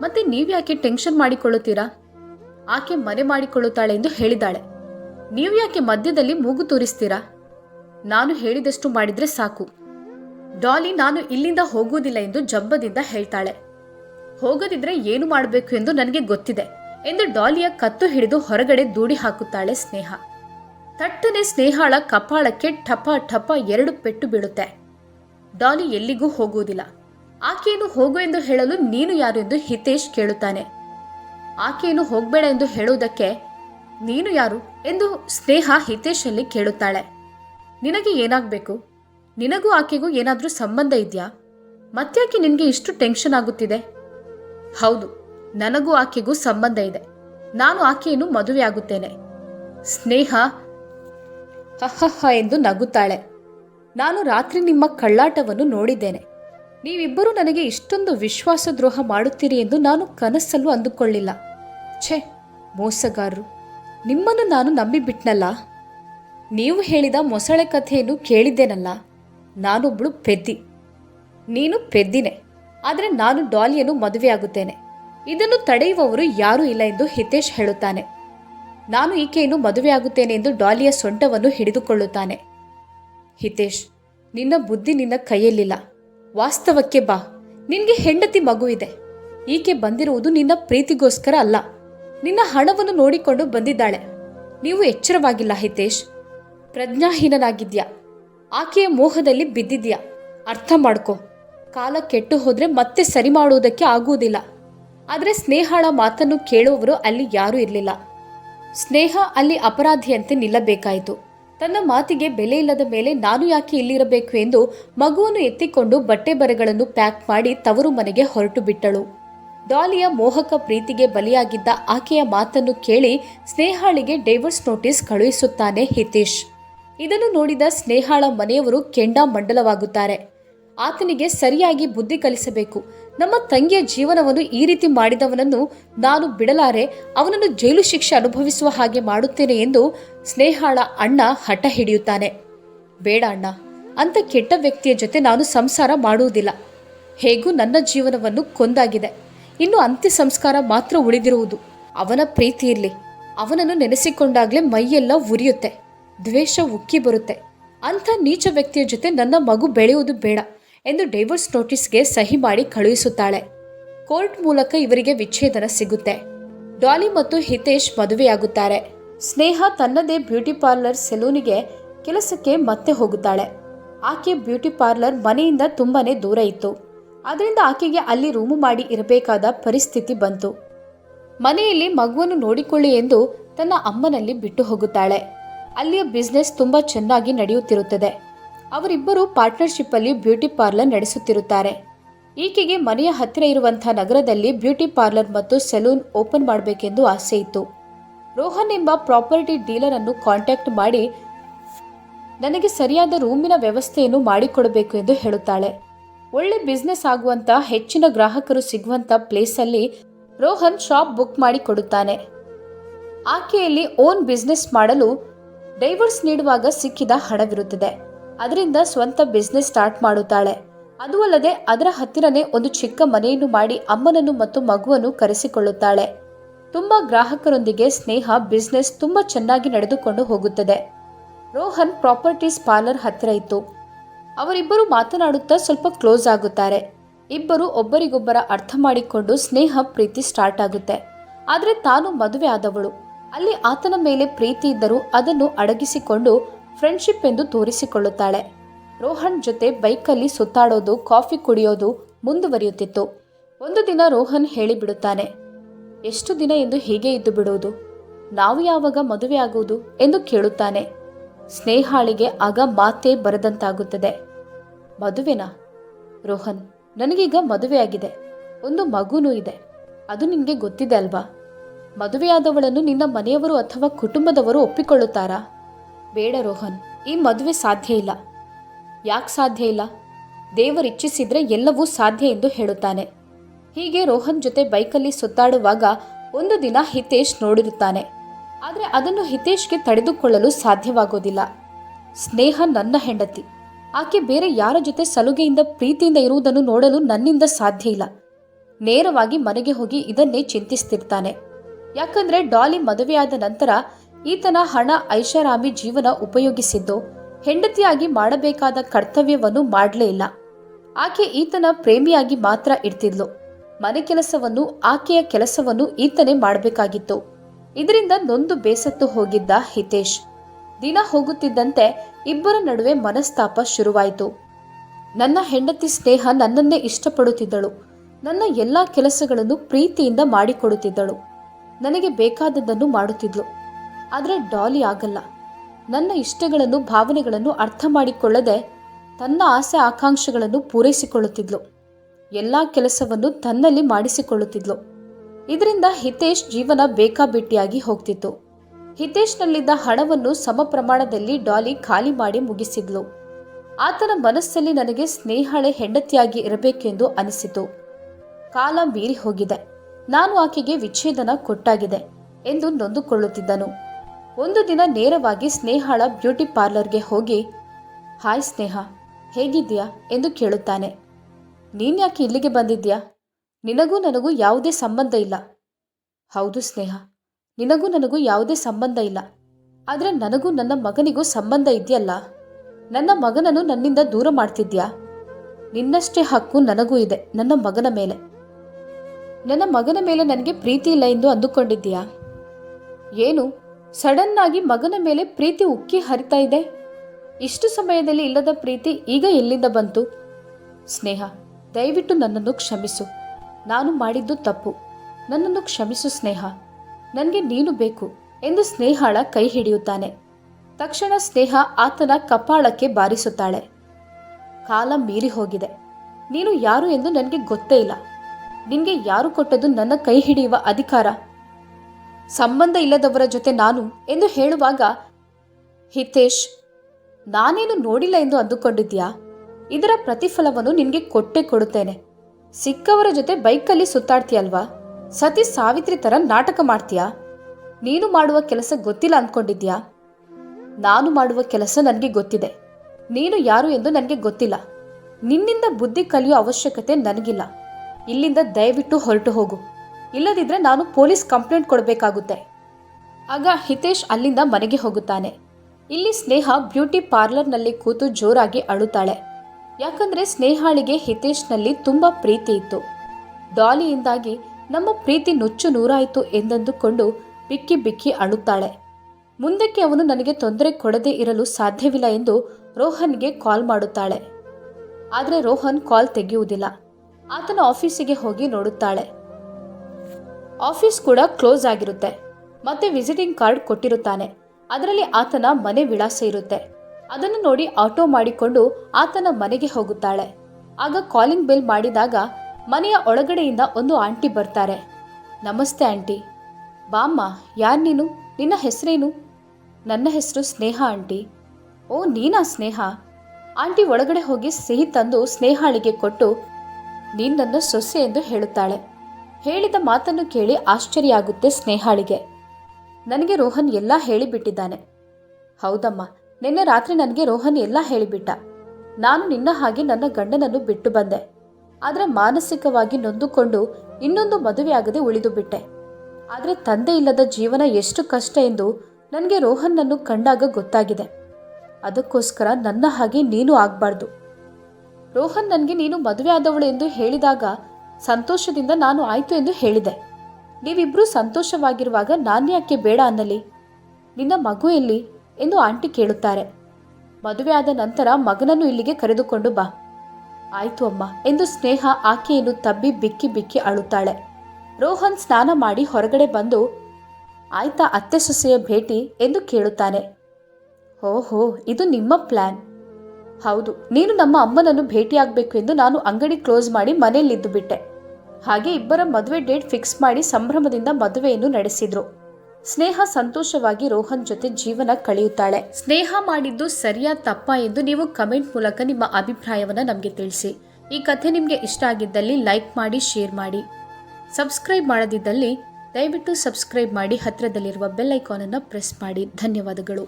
Speaker 1: ಮತ್ತೆ ನೀವ್ಯಾಕೆ ಟೆನ್ಷನ್ ಮಾಡಿಕೊಳ್ಳುತ್ತೀರಾ? ಆಕೆ ಮನೆ ಮಾಡಿಕೊಳ್ಳುತ್ತಾಳೆ ಎಂದು ಹೇಳಿದಾಳೆ ನೀವು ಯಾಕೆ ಮಧ್ಯದಲ್ಲಿ ಮೂಗು ತೂರಿಸ್ತೀರಾ? ನಾನು ಹೇಳಿದಷ್ಟು ಮಾಡಿದ್ರೆ ಸಾಕು. ಡಾಲಿ ನಾನು ಇಲ್ಲಿಂದ ಹೋಗುವುದಿಲ್ಲ ಎಂದು ಜಂಬದಿಂದ ಹೇಳ್ತಾಳೆ. ಹೋಗದಿದ್ರೆ ಏನು ಮಾಡಬೇಕು ಎಂದು ನನಗೆ ಗೊತ್ತಿದೆ ಎಂದು ಡಾಲಿಯ ಕತ್ತು ಹಿಡಿದು ಹೊರಗಡೆ ದೂಡಿ ಹಾಕುತ್ತಾಳೆ ಸ್ನೇಹ. ತಟ್ಟನೆ ಸ್ನೇಹಾಳ ಕಪಾಳಕ್ಕೆ ಠಪ ಠಪ ಎರಡು ಪೆಟ್ಟು ಬೀಳುತ್ತೆ. ಡಾಲಿ ಎಲ್ಲಿಗೂ ಹೋಗುವುದಿಲ್ಲ. ಆಕೆಯನ್ನು ಹೋಗು ಎಂದು ಹೇಳಲು ನೀನು ಯಾರು ಎಂದು ಹಿತೇಶ್ ಕೇಳುತ್ತಾನೆ. ಆಕೆಯನ್ನು ಹೋಗಬೇಡ ಎಂದು ಹೇಳುವುದಕ್ಕೆ ನೀನು ಯಾರು ಎಂದು ಸ್ನೇಹ ಹಿತೇಶಲ್ಲಿ ಕೇಳುತ್ತಾಳೆ. ನಿನಗೆ ಏನಾಗಬೇಕು? ನಿನಗೂ ಆಕೆಗೂ ಏನಾದರೂ ಸಂಬಂಧ ಇದೆಯಾ? ಮತ್ತ್ಯಾಕೆ ನಿನಗೆ ಇಷ್ಟು ಟೆನ್ಷನ್ ಆಗುತ್ತಿದೆ? ಹೌದು, ನನಗೂ ಆಕೆಗೂ ಸಂಬಂಧ ಇದೆ. ನಾನು ಆಕೆಯನ್ನು ಮದುವೆಯಾಗುತ್ತೇನೆ. ಸ್ನೇಹ ಹಹಹ ಎಂದು ನಗುತ್ತಾಳೆ. ನಾನು ರಾತ್ರಿ ನಿಮ್ಮ ಕಳ್ಳಾಟವನ್ನು ನೋಡಿದ್ದೇನೆ. ನೀವಿಬ್ಬರೂ ನನಗೆ ಇಷ್ಟೊಂದು ವಿಶ್ವಾಸದ್ರೋಹ ಮಾಡುತ್ತೀರಿ ಎಂದು ನಾನು ಕನಸಲ್ಲೂ ಅಂದುಕೊಳ್ಳಿಲ್ಲ. ಛೇ, ಮೋಸಗಾರರು, ನಿಮ್ಮನ್ನು ನಾನು ನಂಬಿಬಿಟ್ನಲ್ಲ? ನೀವು ಹೇಳಿದ ಮೊಸಳೆ ಕಥೆಯನ್ನು ಕೇಳಿದ್ದೇನಲ್ಲ? ನಾನೊಬ್ಬಳು ಪೆದ್ದಿ. ನೀನು ಪೆದ್ದಿನೇ, ಆದರೆ ನಾನು ಡಾಲಿಯನ್ನು ಮದುವೆಯಾಗುತ್ತೇನೆ. ಇದನ್ನು ತಡೆಯುವವರು ಯಾರೂ ಇಲ್ಲ ಎಂದು ಹಿತೇಶ್ ಹೇಳುತ್ತಾನೆ. ನಾನು ಈಕೆಯನ್ನು ಮದುವೆಯಾಗುತ್ತೇನೆ ಎಂದು ಡಾಲಿಯ ಸೊಂಟವನ್ನು ಹಿಡಿದುಕೊಳ್ಳುತ್ತಾನೆ. ಹಿತೇಶ್, ನಿನ್ನ ಬುದ್ಧಿ ನಿನ್ನ ಕೈಯಲ್ಲಿಲ್ಲ. ವಾಸ್ತವಕ್ಕೆ ಬಾ. ನಿನಗೆ ಹೆಂಡತಿ ಮಗು ಇದೆ. ಈಕೆ ಬಂದಿರುವುದು ನಿನ್ನ ಪ್ರೀತಿಗೋಸ್ಕರ ಅಲ್ಲ. ನಿನ್ನ ಹಣವನ್ನು ನೋಡಿಕೊಂಡು ಬಂದಿದ್ದಾಳೆ. ನೀವು ಎಚ್ಚರವಾಗಿಲ್ಲ, ಹಿತೇಶ್. ಪ್ರಜ್ಞಾಹೀನನಾಗಿದ್ಯಾ. ಆಕೆಯ ಮೋಹದಲ್ಲಿ ಬಿದ್ದಿದ್ಯಾ. ಅರ್ಥ ಮಾಡ್ಕೊ. ಕಾಲ ಕೆಟ್ಟು ಹೋದ್ರೆ ಮತ್ತೆ ಸರಿ ಮಾಡುವುದಕ್ಕೆ ಆಗುವುದಿಲ್ಲ. ಆದರೆ ಸ್ನೇಹಾಳ ಮಾತನ್ನು ಕೇಳುವವರು ಅಲ್ಲಿ ಯಾರೂ ಇರಲಿಲ್ಲ. ಸ್ನೇಹ ಅಲ್ಲಿ ಅಪರಾಧಿಯಂತೆ ನಿಲ್ಲಬೇಕಾಯಿತು. ತನ್ನ ಮಾತಿಗೆ ಬೆಲೆ ಇಲ್ಲದ ಮೇಲೆ ನಾನು ಯಾಕೆ ಇಲ್ಲಿರಬೇಕು ಎಂದು ಮಗುವನ್ನು ಎತ್ತಿಕೊಂಡು ಬಟ್ಟೆ ಬರೆಗಳನ್ನು ಪ್ಯಾಕ್ ಮಾಡಿ ತವರು ಮನೆಗೆ ಹೊರಟು ಬಿಟ್ಟಳು. ಡಾಲಿಯ ಮೋಹಕ ಪ್ರೀತಿಗೆ ಬಲಿಯಾಗಿದ್ದ ಆಕೆಯ ಮಾತನ್ನು ಕೇಳಿ ಸ್ನೇಹಾಳಿಗೆ ಡೈವರ್ಸ್ ನೋಟಿಸ್ ಕಳುಹಿಸುತ್ತಾನೆ ಹಿತೇಶ್. ಇದನ್ನು ನೋಡಿದ ಸ್ನೇಹಾಳ ಮನೆಯವರು ಕೆಂಡಾಮಂಡಲವಾಗುತ್ತಾರೆ. ಆತನಿಗೆ ಸರಿಯಾಗಿ ಬುದ್ಧಿ ಕಲಿಸಬೇಕು. ನಮ್ಮ ತಂಗಿಯ ಜೀವನವನ್ನು ಈ ರೀತಿ ಮಾಡಿದವನನ್ನು ನಾನು ಬಿಡಲಾರೆ, ಅವನನ್ನು ಜೈಲು ಶಿಕ್ಷೆ ಅನುಭವಿಸುವ ಹಾಗೆ ಮಾಡುತ್ತೇನೆ ಎಂದು ಸ್ನೇಹಾಳ ಅಣ್ಣ ಹಠ ಹಿಡಿಯುತ್ತಾನೆ. ಬೇಡ ಅಣ್ಣ ಅಂತ ಕೆಟ್ಟ ವ್ಯಕ್ತಿಯ ಜೊತೆ ನಾನು ಸಂಸಾರ ಮಾಡುವುದಿಲ್ಲ. ಹೇಗೂ ನನ್ನ ಜೀವನವನ್ನು ಕೊಂದಾಗಿದೆ. ಇನ್ನು ಅಂತ್ಯ ಸಂಸ್ಕಾರ ಮಾತ್ರ ಉಳಿದಿರುವುದು. ಅವನ ಪ್ರೀತಿ ಇರಲಿ. ಅವನನ್ನು ನೆನೆಸಿಕೊಂಡಾಗಲೇ ಮೈಯೆಲ್ಲ ಉರಿಯುತ್ತೆ. ದ್ವೇಷ ಉಕ್ಕಿ ಬರುತ್ತೆ. ಅಂಥ ನೀಚ ವ್ಯಕ್ತಿಯ ಜೊತೆ ನನ್ನ ಮಗು ಬೆಳೆಯುವುದು ಬೇಡ. ಎಂದು ಡೈವರ್ಸ್ ನೋಟಿಸ್ಗೆ ಸಹಿ ಮಾಡಿ ಕಳುಹಿಸುತ್ತಾಳೆ. ಕೋರ್ಟ್ ಮೂಲಕ ಇವರಿಗೆ ವಿಚ್ಛೇದನ ಸಿಗುತ್ತೆ. ಡಾಲಿ ಮತ್ತು ಹಿತೇಶ್ ಮದುವೆಯಾಗುತ್ತಾರೆ. ಸ್ನೇಹ ತನ್ನದೇ ಬ್ಯೂಟಿ ಪಾರ್ಲರ್ ಸೆಲೂನಿಗೆ ಕೆಲಸಕ್ಕೆ ಮತ್ತೆ ಹೋಗುತ್ತಾಳೆ. ಆಕೆ ಬ್ಯೂಟಿ ಪಾರ್ಲರ್ ಮನೆಯಿಂದ ತುಂಬಾನೇ ದೂರ ಇತ್ತು. ಅದರಿಂದ ಆಕೆಗೆ ಅಲ್ಲಿ ರೂಮು ಮಾಡಿ ಇರಬೇಕಾದ ಪರಿಸ್ಥಿತಿ ಬಂತು. ಮನೆಯಲ್ಲಿ ಮಗುವನ್ನು ನೋಡಿಕೊಳ್ಳಿ ಎಂದು ತನ್ನ ಅಮ್ಮನಲ್ಲಿ ಬಿಟ್ಟು ಹೋಗುತ್ತಾಳೆ. ಅಲ್ಲಿಯ ಬಿಸ್ನೆಸ್ ತುಂಬಾ ಚೆನ್ನಾಗಿ ನಡೆಯುತ್ತಿರುತ್ತದೆ. ಅವರಿಬ್ಬರು ಪಾರ್ಟ್ನರ್ಶಿಪ್ ಅಲ್ಲಿ ಬ್ಯೂಟಿ ಪಾರ್ಲರ್ ನಡೆಸುತ್ತಿರುತ್ತಾರೆ. ಈಕೆಗೆ ಮನೆಯ ಹತ್ತಿರ ಇರುವಂತಹ ನಗರದಲ್ಲಿ ಬ್ಯೂಟಿ ಪಾರ್ಲರ್ ಮತ್ತು ಸೆಲೂನ್ ಓಪನ್ ಮಾಡಬೇಕೆಂದು ಆಸೆ ಇತ್ತು. ರೋಹನ್ ಎಂಬ ಪ್ರಾಪರ್ಟಿ ಡೀಲರ್ ಅನ್ನು ಕಾಂಟ್ಯಾಕ್ಟ್ ಮಾಡಿ, ನನಗೆ ಸರಿಯಾದ ರೂಮಿನ ವ್ಯವಸ್ಥೆಯನ್ನು ಮಾಡಿಕೊಡಬೇಕು ಎಂದು ಹೇಳುತ್ತಾಳೆ. ಒಳ್ಳೆ ಬಿಸ್ನೆಸ್ ಆಗುವಂತ ಹೆಚ್ಚಿನ ಗ್ರಾಹಕರು ಸಿಗುವಂತ ಪ್ಲೇಸಲ್ಲಿ ರೋಹನ್ ಶಾಪ್ ಬುಕ್ ಮಾಡಿ ಕೊಡುತ್ತಾನೆ. ಆಕೆಯಲ್ಲಿ ಓನ್ ಬಿಸ್ನೆಸ್ ಮಾಡಲು ಡೈವರ್ಸ್ ನೀಡುವಾಗ ಸಿಕ್ಕಿದ ಹಣವಿರುತ್ತದೆ. ಅದರಿಂದ ಸ್ವಂತ ಬಿಸ್ನೆಸ್ ಸ್ಟಾರ್ಟ್ ಮಾಡುತ್ತಾಳೆ. ಅದು ಅಲ್ಲದೆ ಅದರ ಹತ್ತಿರನೇ ಒಂದು ಚಿಕ್ಕ ಮನೆಯನ್ನು ಮಾಡಿ ಅಮ್ಮನನ್ನು ಮತ್ತು ಮಗುವನ್ನು ಕರೆಸಿಕೊಳ್ಳುತ್ತಾಳೆ. ತುಂಬಾ ಗ್ರಾಹಕರೊಂದಿಗೆ ಸ್ನೇಹ ಬಿಸ್ನೆಸ್ ತುಂಬಾ ಚೆನ್ನಾಗಿ ನಡೆದುಕೊಂಡು ಹೋಗುತ್ತದೆ. ರೋಹನ್ ಪ್ರಾಪರ್ಟೀಸ್ ಪಾರ್ಲರ್ ಹತ್ತಿರ ಇತ್ತು. ಅವರಿಬ್ಬರು ಮಾತನಾಡುತ್ತಾ ಸ್ವಲ್ಪ ಕ್ಲೋಸ್ ಆಗುತ್ತಾರೆ. ಇಬ್ಬರು ಒಬ್ಬರಿಗೊಬ್ಬರ ಅರ್ಥ ಮಾಡಿಕೊಂಡು ಸ್ನೇಹ, ಪ್ರೀತಿ ಸ್ಟಾರ್ಟ್ ಆಗುತ್ತೆ. ಆದರೆ ತಾನು ಮದುವೆ ಆದವಳು. ಅಲ್ಲಿ ಆತನ ಮೇಲೆ ಪ್ರೀತಿ ಇದ್ದರೂ ಅದನ್ನು ಅಡಗಿಸಿಕೊಂಡು ಫ್ರೆಂಡ್ಶಿಪ್ ಎಂದು ತೋರಿಸಿಕೊಳ್ಳುತ್ತಾಳೆ. ರೋಹನ್ ಜೊತೆ ಬೈಕಲ್ಲಿ ಸುತ್ತಾಡೋದು, ಕಾಫಿ ಕುಡಿಯೋದು ಮುಂದುವರಿಯುತ್ತಿತ್ತು. ಒಂದು ದಿನ ರೋಹನ್ ಹೇಳಿಬಿಡುತ್ತಾನೆ, ಎಷ್ಟು ದಿನ ಎಂದು ಹೀಗೆ ಇದ್ದು ಬಿಡುವುದು ನಾವು ಯಾವಾಗ ಮದುವೆ ಆಗುವುದು ಎಂದು ಕೇಳುತ್ತಾನೆ. ಸ್ನೇಹಾಳಿಗೆ ಆಗ ಮಾತೇ ಬರದಂತಾಗುತ್ತದೆ. ಮದುವೆನಾ? ರೋಹನ್, ನನಗೀಗ ಮದುವೆಯಾಗಿದೆ ಒಂದು ಮಗುನೂ ಇದೆ. ಅದು ನಿನಗೆ ಗೊತ್ತಿದೆ ಅಲ್ವಾ? ಮದುವೆಯಾದವಳನ್ನು ನಿನ್ನ ಮನೆಯವರು ಅಥವಾ ಕುಟುಂಬದವರು ಒಪ್ಪಿಕೊಳ್ಳುತ್ತಾರಾ? ಬೇಡ ರೋಹನ್, ಈ ಮದುವೆ ಸಾಧ್ಯ ಇಲ್ಲ. ಯಾಕೆ ಸಾಧ್ಯ ಇಲ್ಲ? ದೇವರಿಚ್ಛಿಸಿದ್ರೆ ಎಲ್ಲವೂ ಸಾಧ್ಯ ಎಂದು ಹೇಳುತ್ತಾನೆ. ಹೀಗೆ ರೋಹನ್ ಜೊತೆ ಬೈಕಲ್ಲಿ ಸುತ್ತಾಡುವಾಗ ಒಂದು ದಿನ ಹಿತೇಶ್ ನೋಡಿರುತ್ತಾನೆ. ಆದರೆ ಅದನ್ನು ಹಿತೇಶ್ಗೆ ತಡೆದುಕೊಳ್ಳಲು ಸಾಧ್ಯವಾಗೋದಿಲ್ಲ. ಸ್ನೇಹ ನನ್ನ ಹೆಂಡತಿ. ಆಕೆ ಬೇರೆ ಯಾರ ಜೊತೆ ಸಲುಗೆಯಿಂದ ಪ್ರೀತಿಯಿಂದ ಇರುವುದನ್ನು ನೋಡಲು ನನ್ನಿಂದ ಸಾಧ್ಯ ಇಲ್ಲ. ನೇರವಾಗಿ ಮನೆಗೆ ಹೋಗಿ ಇದನ್ನೇ ಚಿಂತಿಸ್ತಿರ್ತಾನೆ. ಯಾಕಂದ್ರೆ ಡಾಲಿ ಮದುವೆಯಾದ ನಂತರ ಈತನ ಹಣ ಐಷಾರಾಮಿ ಜೀವನ ಉಪಯೋಗಿಸಿದ್ದು, ಹೆಂಡತಿಯಾಗಿ ಮಾಡಬೇಕಾದ ಕರ್ತವ್ಯವನ್ನು ಮಾಡಲೇ ಇಲ್ಲ. ಆಕೆ ಈತನ ಪ್ರೇಮಿಯಾಗಿ ಮಾತ್ರ ಇಡ್ತಿದ್ಲು ಮನೆ ಕೆಲಸವನ್ನು, ಆಕೆಯ ಕೆಲಸವನ್ನು ಈತನೇ ಮಾಡಬೇಕಾಗಿತ್ತು. ಇದರಿಂದ ನೊಂದು ಬೇಸತ್ತು ಹೋಗಿದ್ದ ಹಿತೇಶ್. ದಿನ ಹೋಗುತ್ತಿದ್ದಂತೆ ಇಬ್ಬರ ನಡುವೆ ಮನಸ್ತಾಪ ಶುರುವಾಯಿತು. ನನ್ನ ಹೆಂಡತಿ ಸ್ನೇಹ ನನ್ನನ್ನೇ ಇಷ್ಟಪಡುತ್ತಿದ್ದಳು. ನನ್ನ ಎಲ್ಲ ಕೆಲಸಗಳನ್ನು ಪ್ರೀತಿಯಿಂದ ಮಾಡಿಕೊಡುತ್ತಿದ್ದಳು. ನನಗೆ ಬೇಕಾದದ್ದನ್ನು ಮಾಡುತ್ತಿದ್ಲು. ಆದರೆ ಡಾಲಿ ಆಗಲ್ಲ. ನನ್ನ ಇಷ್ಟಗಳನ್ನು, ಭಾವನೆಗಳನ್ನು ಅರ್ಥ ಮಾಡಿಕೊಳ್ಳದೆ ತನ್ನ ಆಸೆ ಆಕಾಂಕ್ಷೆಗಳನ್ನು ಪೂರೈಸಿಕೊಳ್ಳುತ್ತಿದ್ಲು. ಎಲ್ಲ ಕೆಲಸವನ್ನು ತನ್ನಲ್ಲಿ ಮಾಡಿಸಿಕೊಳ್ಳುತ್ತಿದ್ಲು. ಇದರಿಂದ ಹಿತೇಶ್ ಜೀವನ ಬೇಕಾಬಿಟ್ಟಿಯಾಗಿ ಹೋಗ್ತಿತ್ತು. ಹಿತೇಶ್ನಲ್ಲಿದ್ದ ಹಣವನ್ನು ಸಮ ಪ್ರಮಾಣದಲ್ಲಿ ಡಾಲಿ ಖಾಲಿ ಮಾಡಿ ಮುಗಿಸಿದ್ಲು. ಆತನ ಮನಸ್ಸಲ್ಲಿ ನನಗೆ ಸ್ನೇಹಳೆ ಹೆಂಡತಿಯಾಗಿ ಇರಬೇಕೆಂದು ಅನಿಸಿತು. ಕಾಲ ಮೀರಿ ಹೋಗಿದೆ. ನಾನು ಆಕೆಗೆ ವಿಚ್ಛೇದನ ಕೊಟ್ಟಾಗಿದೆ ಎಂದು ನೊಂದುಕೊಳ್ಳುತ್ತಿದ್ದನು. ಒಂದು ದಿನ ನೇರವಾಗಿ ಸ್ನೇಹಳ ಬ್ಯೂಟಿ ಪಾರ್ಲರ್ಗೆ ಹೋಗಿ, ಹಾಯ್ ಸ್ನೇಹ ಹೇಗಿದ್ಯಾ ಎಂದು ಕೇಳುತ್ತಾನೆ. ನೀನ್ಯಾಕೆ ಇಲ್ಲಿಗೆ ಬಂದಿದ್ಯಾ ನಿನಗೂ ನನಗೂ ಯಾವುದೇ ಸಂಬಂಧ ಇಲ್ಲ. ಹೌದು ಸ್ನೇಹ, ನಿನಗೂ ನನಗೂ ಯಾವುದೇ ಸಂಬಂಧ ಇಲ್ಲ. ಆದರೆ ನನಗೂ ನನ್ನ ಮಗನಿಗೂ ಸಂಬಂಧ ಇದೆಯಲ್ಲ? ನನ್ನ ಮಗನನ್ನು ನನ್ನಿಂದ ದೂರ ಮಾಡ್ತಿದ್ಯಾ ನಿನ್ನಷ್ಟೇ ಹಕ್ಕು ನನಗೂ ಇದೆ, ನನ್ನ ಮಗನ ಮೇಲೆ. ನನ್ನ ಮಗನ ಮೇಲೆ ನನಗೆ ಪ್ರೀತಿ ಇಲ್ಲ ಎಂದು ಅಂದುಕೊಂಡಿದ್ದೀಯಾ? ಏನು? ಸಡನ್ ಆಗಿ ಮಗನ ಮೇಲೆ ಪ್ರೀತಿ ಉಕ್ಕಿ ಹರಿತಾ ಇದೆ. ಇಷ್ಟು ಸಮಯದಲ್ಲಿ ಇಲ್ಲದ ಪ್ರೀತಿ ಈಗ ಎಲ್ಲಿಂದ ಬಂತು? ಸ್ನೇಹ, ದಯವಿಟ್ಟು ನನ್ನನ್ನು ಕ್ಷಮಿಸು. ನಾನು ಮಾಡಿದ್ದು ತಪ್ಪು. ನನ್ನನ್ನು ಕ್ಷಮಿಸು ಸ್ನೇಹ. ನನಗೆ ನೀನು ಬೇಕು ಎಂದು ಸ್ನೇಹಾಳ ಕೈ ಹಿಡಿಯುತ್ತಾನೆ. ತಕ್ಷಣ ಸ್ನೇಹ ಆತನ ಕಪಾಳಕ್ಕೆ ಬಾರಿಸುತ್ತಾಳೆ. ಕಾಲ ಮೀರಿ ಹೋಗಿದೆ. ನೀನು ಯಾರು ಎಂದು ನನಗೆ ಗೊತ್ತೇ ಇಲ್ಲ. ನಿನಗೆ ಯಾರು ಕೊಟ್ಟದ್ದು ನನ್ನ ಕೈ ಹಿಡಿಯುವ ಅಧಿಕಾರ? ಸಂಬಂಧ ಇಲ್ಲದವರ ಜೊತೆ ನಾನು ಎಂದು ಹೇಳುವಾಗ, ಹಿತೇಶ್, ನಾನೇನು ನೋಡಿಲ್ಲ ಎಂದು ಅಂದುಕೊಂಡಿದ್ಯಾ ಇದರ ಪ್ರತಿಫಲವನ್ನು ನಿನಗೆ ಕೊಟ್ಟೆ ಕೊಡುತ್ತೇನೆ. ಸಿಕ್ಕವರ ಜೊತೆ ಬೈಕಲ್ಲಿ ಸುತ್ತಾಡ್ತೀಯಲ್ವಾ? ಸತಿ ಸಾವಿತ್ರಿ ತರ ನಾಟಕ ಮಾಡ್ತೀಯಾ? ನೀನು ಮಾಡುವ ಕೆಲಸ ಗೊತ್ತಿಲ್ಲ ಅಂದ್ಕೊಂಡಿದ್ಯಾ ನಾನು ಮಾಡುವ ಕೆಲಸ ನನಗೆ ಗೊತ್ತಿದೆ. ನೀನು ಯಾರು ಎಂದು ನನಗೆ ಗೊತ್ತಿಲ್ಲ. ನಿನ್ನಿಂದ ಬುದ್ಧಿ ಕಲಿಯೋ ಅವಶ್ಯಕತೆ ನನಗಿಲ್ಲ. ಇಲ್ಲಿಂದ ದಯವಿಟ್ಟು ಹೊರಟು ಹೋಗು. ಇಲ್ಲದಿದ್ರೆ ನಾನು ಪೊಲೀಸ್ ಕಂಪ್ಲೇಂಟ್ ಕೊಡಬೇಕಾಗುತ್ತೆ. ಆಗ ಹಿತೇಶ್ ಅಲ್ಲಿಂದ ಮನೆಗೆ ಹೋಗುತ್ತಾನೆ. ಇಲ್ಲಿ ಸ್ನೇಹ ಬ್ಯೂಟಿ ಪಾರ್ಲರ್ನಲ್ಲಿ ಕೂತು ಜೋರಾಗಿ ಅಳುತ್ತಾಳೆ. ಯಾಕಂದ್ರೆ ಸ್ನೇಹಾಳಿಗೆ ಹಿತೇಶ್ನಲ್ಲಿ ತುಂಬ ಪ್ರೀತಿ ಇತ್ತು. ಡಾಲಿಯಿಂದಾಗಿ ನಮ್ಮ ಪ್ರೀತಿ ನುಚ್ಚು ನೂರಾಯಿತು ಎಂದಂದುಕೊಂಡು ಬಿಕ್ಕಿ ಬಿಕ್ಕಿ ಅಳುತ್ತಾಳೆ. ಮುಂದಕ್ಕೆ ಅವನು ನನಗೆ ತೊಂದರೆ ಕೊಡದೇ ಇರಲು ಸಾಧ್ಯವಿಲ್ಲ ಎಂದು ರೋಹನ್ಗೆ ಕಾಲ್ ಮಾಡುತ್ತಾಳೆ. ಆದರೆ ರೋಹನ್ ಕಾಲ್ ತೆಗೆಯುವುದಿಲ್ಲ. ಆತನ ಆಫೀಸಿಗೆ ಹೋಗಿ ನೋಡುತ್ತಾಳೆ. ಆಫೀಸ್ ಕೂಡ ಕ್ಲೋಸ್ ಆಗಿರುತ್ತೆ. ಮತ್ತೆ ವಿಸಿಟಿಂಗ್ ಕಾರ್ಡ್ ಕೊಟ್ಟಿರುತ್ತಾನೆ. ಅದರಲ್ಲಿ ಆತನ ಮನೆ ವಿಳಾಸ ಇರುತ್ತೆ. ಅದನ್ನು ನೋಡಿ ಆಟೋ ಮಾಡಿಕೊಂಡು ಆತನ ಮನೆಗೆ ಹೋಗುತ್ತಾಳೆ. ಆಗ ಕಾಲಿಂಗ್ ಬೆಲ್ ಮಾಡಿದಾಗ ಮನೆಯ ಒಳಗಡೆಯಿಂದ ಒಂದು ಆಂಟಿ ಬರ್ತಾರೆ. ನಮಸ್ತೆ ಆಂಟಿ. ಬಾಮ್ಮ, ಯಾರು ನೀನು? ನಿನ್ನ ಹೆಸರೇನು? ನನ್ನ ಹೆಸರು ಸ್ನೇಹ ಆಂಟಿ. ಓ, ನೀನಾ ಸ್ನೇಹ? ಆಂಟಿ ಒಳಗಡೆ ಹೋಗಿ ಸಿಹಿ ತಂದು ಸ್ನೇಹಾಳಿಗೆ ಕೊಟ್ಟು ನೀನು ನನ್ನ ಸೊಸೆ ಎಂದು ಹೇಳುತ್ತಾಳೆ. ಹೇಳಿದ ಮಾತನ್ನು ಕೇಳಿ ಆಶ್ಚರ್ಯ ಆಗುತ್ತೆ ಸ್ನೇಹಾಳಿಗೆ. ನನಗೆ ರೋಹನ್ ಎಲ್ಲ ಹೇಳಿಬಿಟ್ಟಿದ್ದಾನೆ. ಹೌದಮ್ಮ, ನಿನ್ನೆ ರಾತ್ರಿ ನನಗೆ ರೋಹನ್ ಎಲ್ಲ ಹೇಳಿಬಿಟ್ಟ. ನಾನು ನಿನ್ನ ಹಾಗೆ ನನ್ನ ಗಂಡನನ್ನು ಬಿಟ್ಟು ಬಂದೆ. ಆದರೆ ಮಾನಸಿಕವಾಗಿ ನೊಂದುಕೊಂಡು ಇನ್ನೊಂದು ಮದುವೆಯಾಗದೆ ಉಳಿದು ಬಿಟ್ಟೆ. ಆದರೆ ತಂದೆ ಇಲ್ಲದ ಜೀವನ ಎಷ್ಟು ಕಷ್ಟ ಎಂದು ನನಗೆ ರೋಹನ್ನನ್ನು ಕಂಡಾಗ ಗೊತ್ತಾಗಿದೆ. ಅದಕ್ಕೋಸ್ಕರ ನನ್ನ ಹಾಗೆ ನೀನು ಆಗಬಾರ್ದು. ರೋಹನ್ ನನಗೆ ನೀನು ಮದುವೆ ಆದವಳು ಎಂದು ಹೇಳಿದಾಗ ಸಂತೋಷದಿಂದ ನಾನು ಆಯಿತು ಎಂದು ಹೇಳಿದೆ. ನೀವಿಬ್ಬರೂ ಸಂತೋಷವಾಗಿರುವಾಗ ನಾನು ಯಾಕೆ ಬೇಡ ಅನ್ನಲಿ? ನಿನ್ನ ಮಗು ಎಲ್ಲಿ? ಎಂದು ಆಂಟಿ ಕೇಳುತ್ತಾರೆ. ಮದುವೆ ಆದ ನಂತರ ಮಗನನ್ನು ಇಲ್ಲಿಗೆ ಕರೆದುಕೊಂಡು ಬಾ. ಆಯ್ತು ಅಮ್ಮ, ಎಂದು ಸ್ನೇಹ ಆಕೆಯನ್ನು ತಬ್ಬಿ ಬಿಕ್ಕಿ ಬಿಕ್ಕಿ ಅಳುತ್ತಾಳೆ. ರೋಹನ್ ಸ್ನಾನ ಮಾಡಿ ಹೊರಗಡೆ ಬಂದು, ಆಯ್ತಾ ಅತ್ತೆ ಸೊಸೆಯ ಭೇಟಿ? ಎಂದು ಕೇಳುತ್ತಾನೆ. ಓಹೋ, ಇದು ನಿಮ್ಮ ಪ್ಲಾನ್. ಹೌದು, ನೀನು ನಮ್ಮ ಅಮ್ಮನನ್ನು ಭೇಟಿಯಾಗಬೇಕು ಎಂದು ನಾನು ಅಂಗಡಿ ಕ್ಲೋಸ್ ಮಾಡಿ ಮನೆಯಲ್ಲಿದ್ದು ಬಿಟ್ಟೆ. ಹಾಗೆ ಇಬ್ಬರ ಮದುವೆ ಡೇಟ್ ಫಿಕ್ಸ್ ಮಾಡಿ ಸಂಭ್ರಮದಿಂದ ಮದುವೆಯನ್ನು ನಡೆಸಿದ್ರು. ಸ್ನೇಹ ಸಂತೋಷವಾಗಿ ರೋಹನ್ ಜೊತೆ ಜೀವನ ಕಳೆಯುತ್ತಾಳೆ. ಸ್ನೇಹ ಮಾಡಿದ್ದು ಸರಿಯಾ ತಪ್ಪಾ ಎಂದು ನೀವು ಕಮೆಂಟ್ ಮೂಲಕ ನಿಮ್ಮ ಅಭಿಪ್ರಾಯವನ್ನು ನಮಗೆ ತಿಳಿಸಿ. ಈ ಕಥೆ ನಿಮಗೆ ಇಷ್ಟ ಆಗಿದ್ದಲ್ಲಿ ಲೈಕ್ ಮಾಡಿ, ಶೇರ್ ಮಾಡಿ. ಸಬ್ಸ್ಕ್ರೈಬ್ ಮಾಡದಿದ್ದಲ್ಲಿ ದಯವಿಟ್ಟು ಸಬ್ಸ್ಕ್ರೈಬ್ ಮಾಡಿ, ಹತ್ತಿರದಲ್ಲಿರುವ ಬೆಲ್ ಐಕಾನನ್ನು ಪ್ರೆಸ್ ಮಾಡಿ. ಧನ್ಯವಾದಗಳು.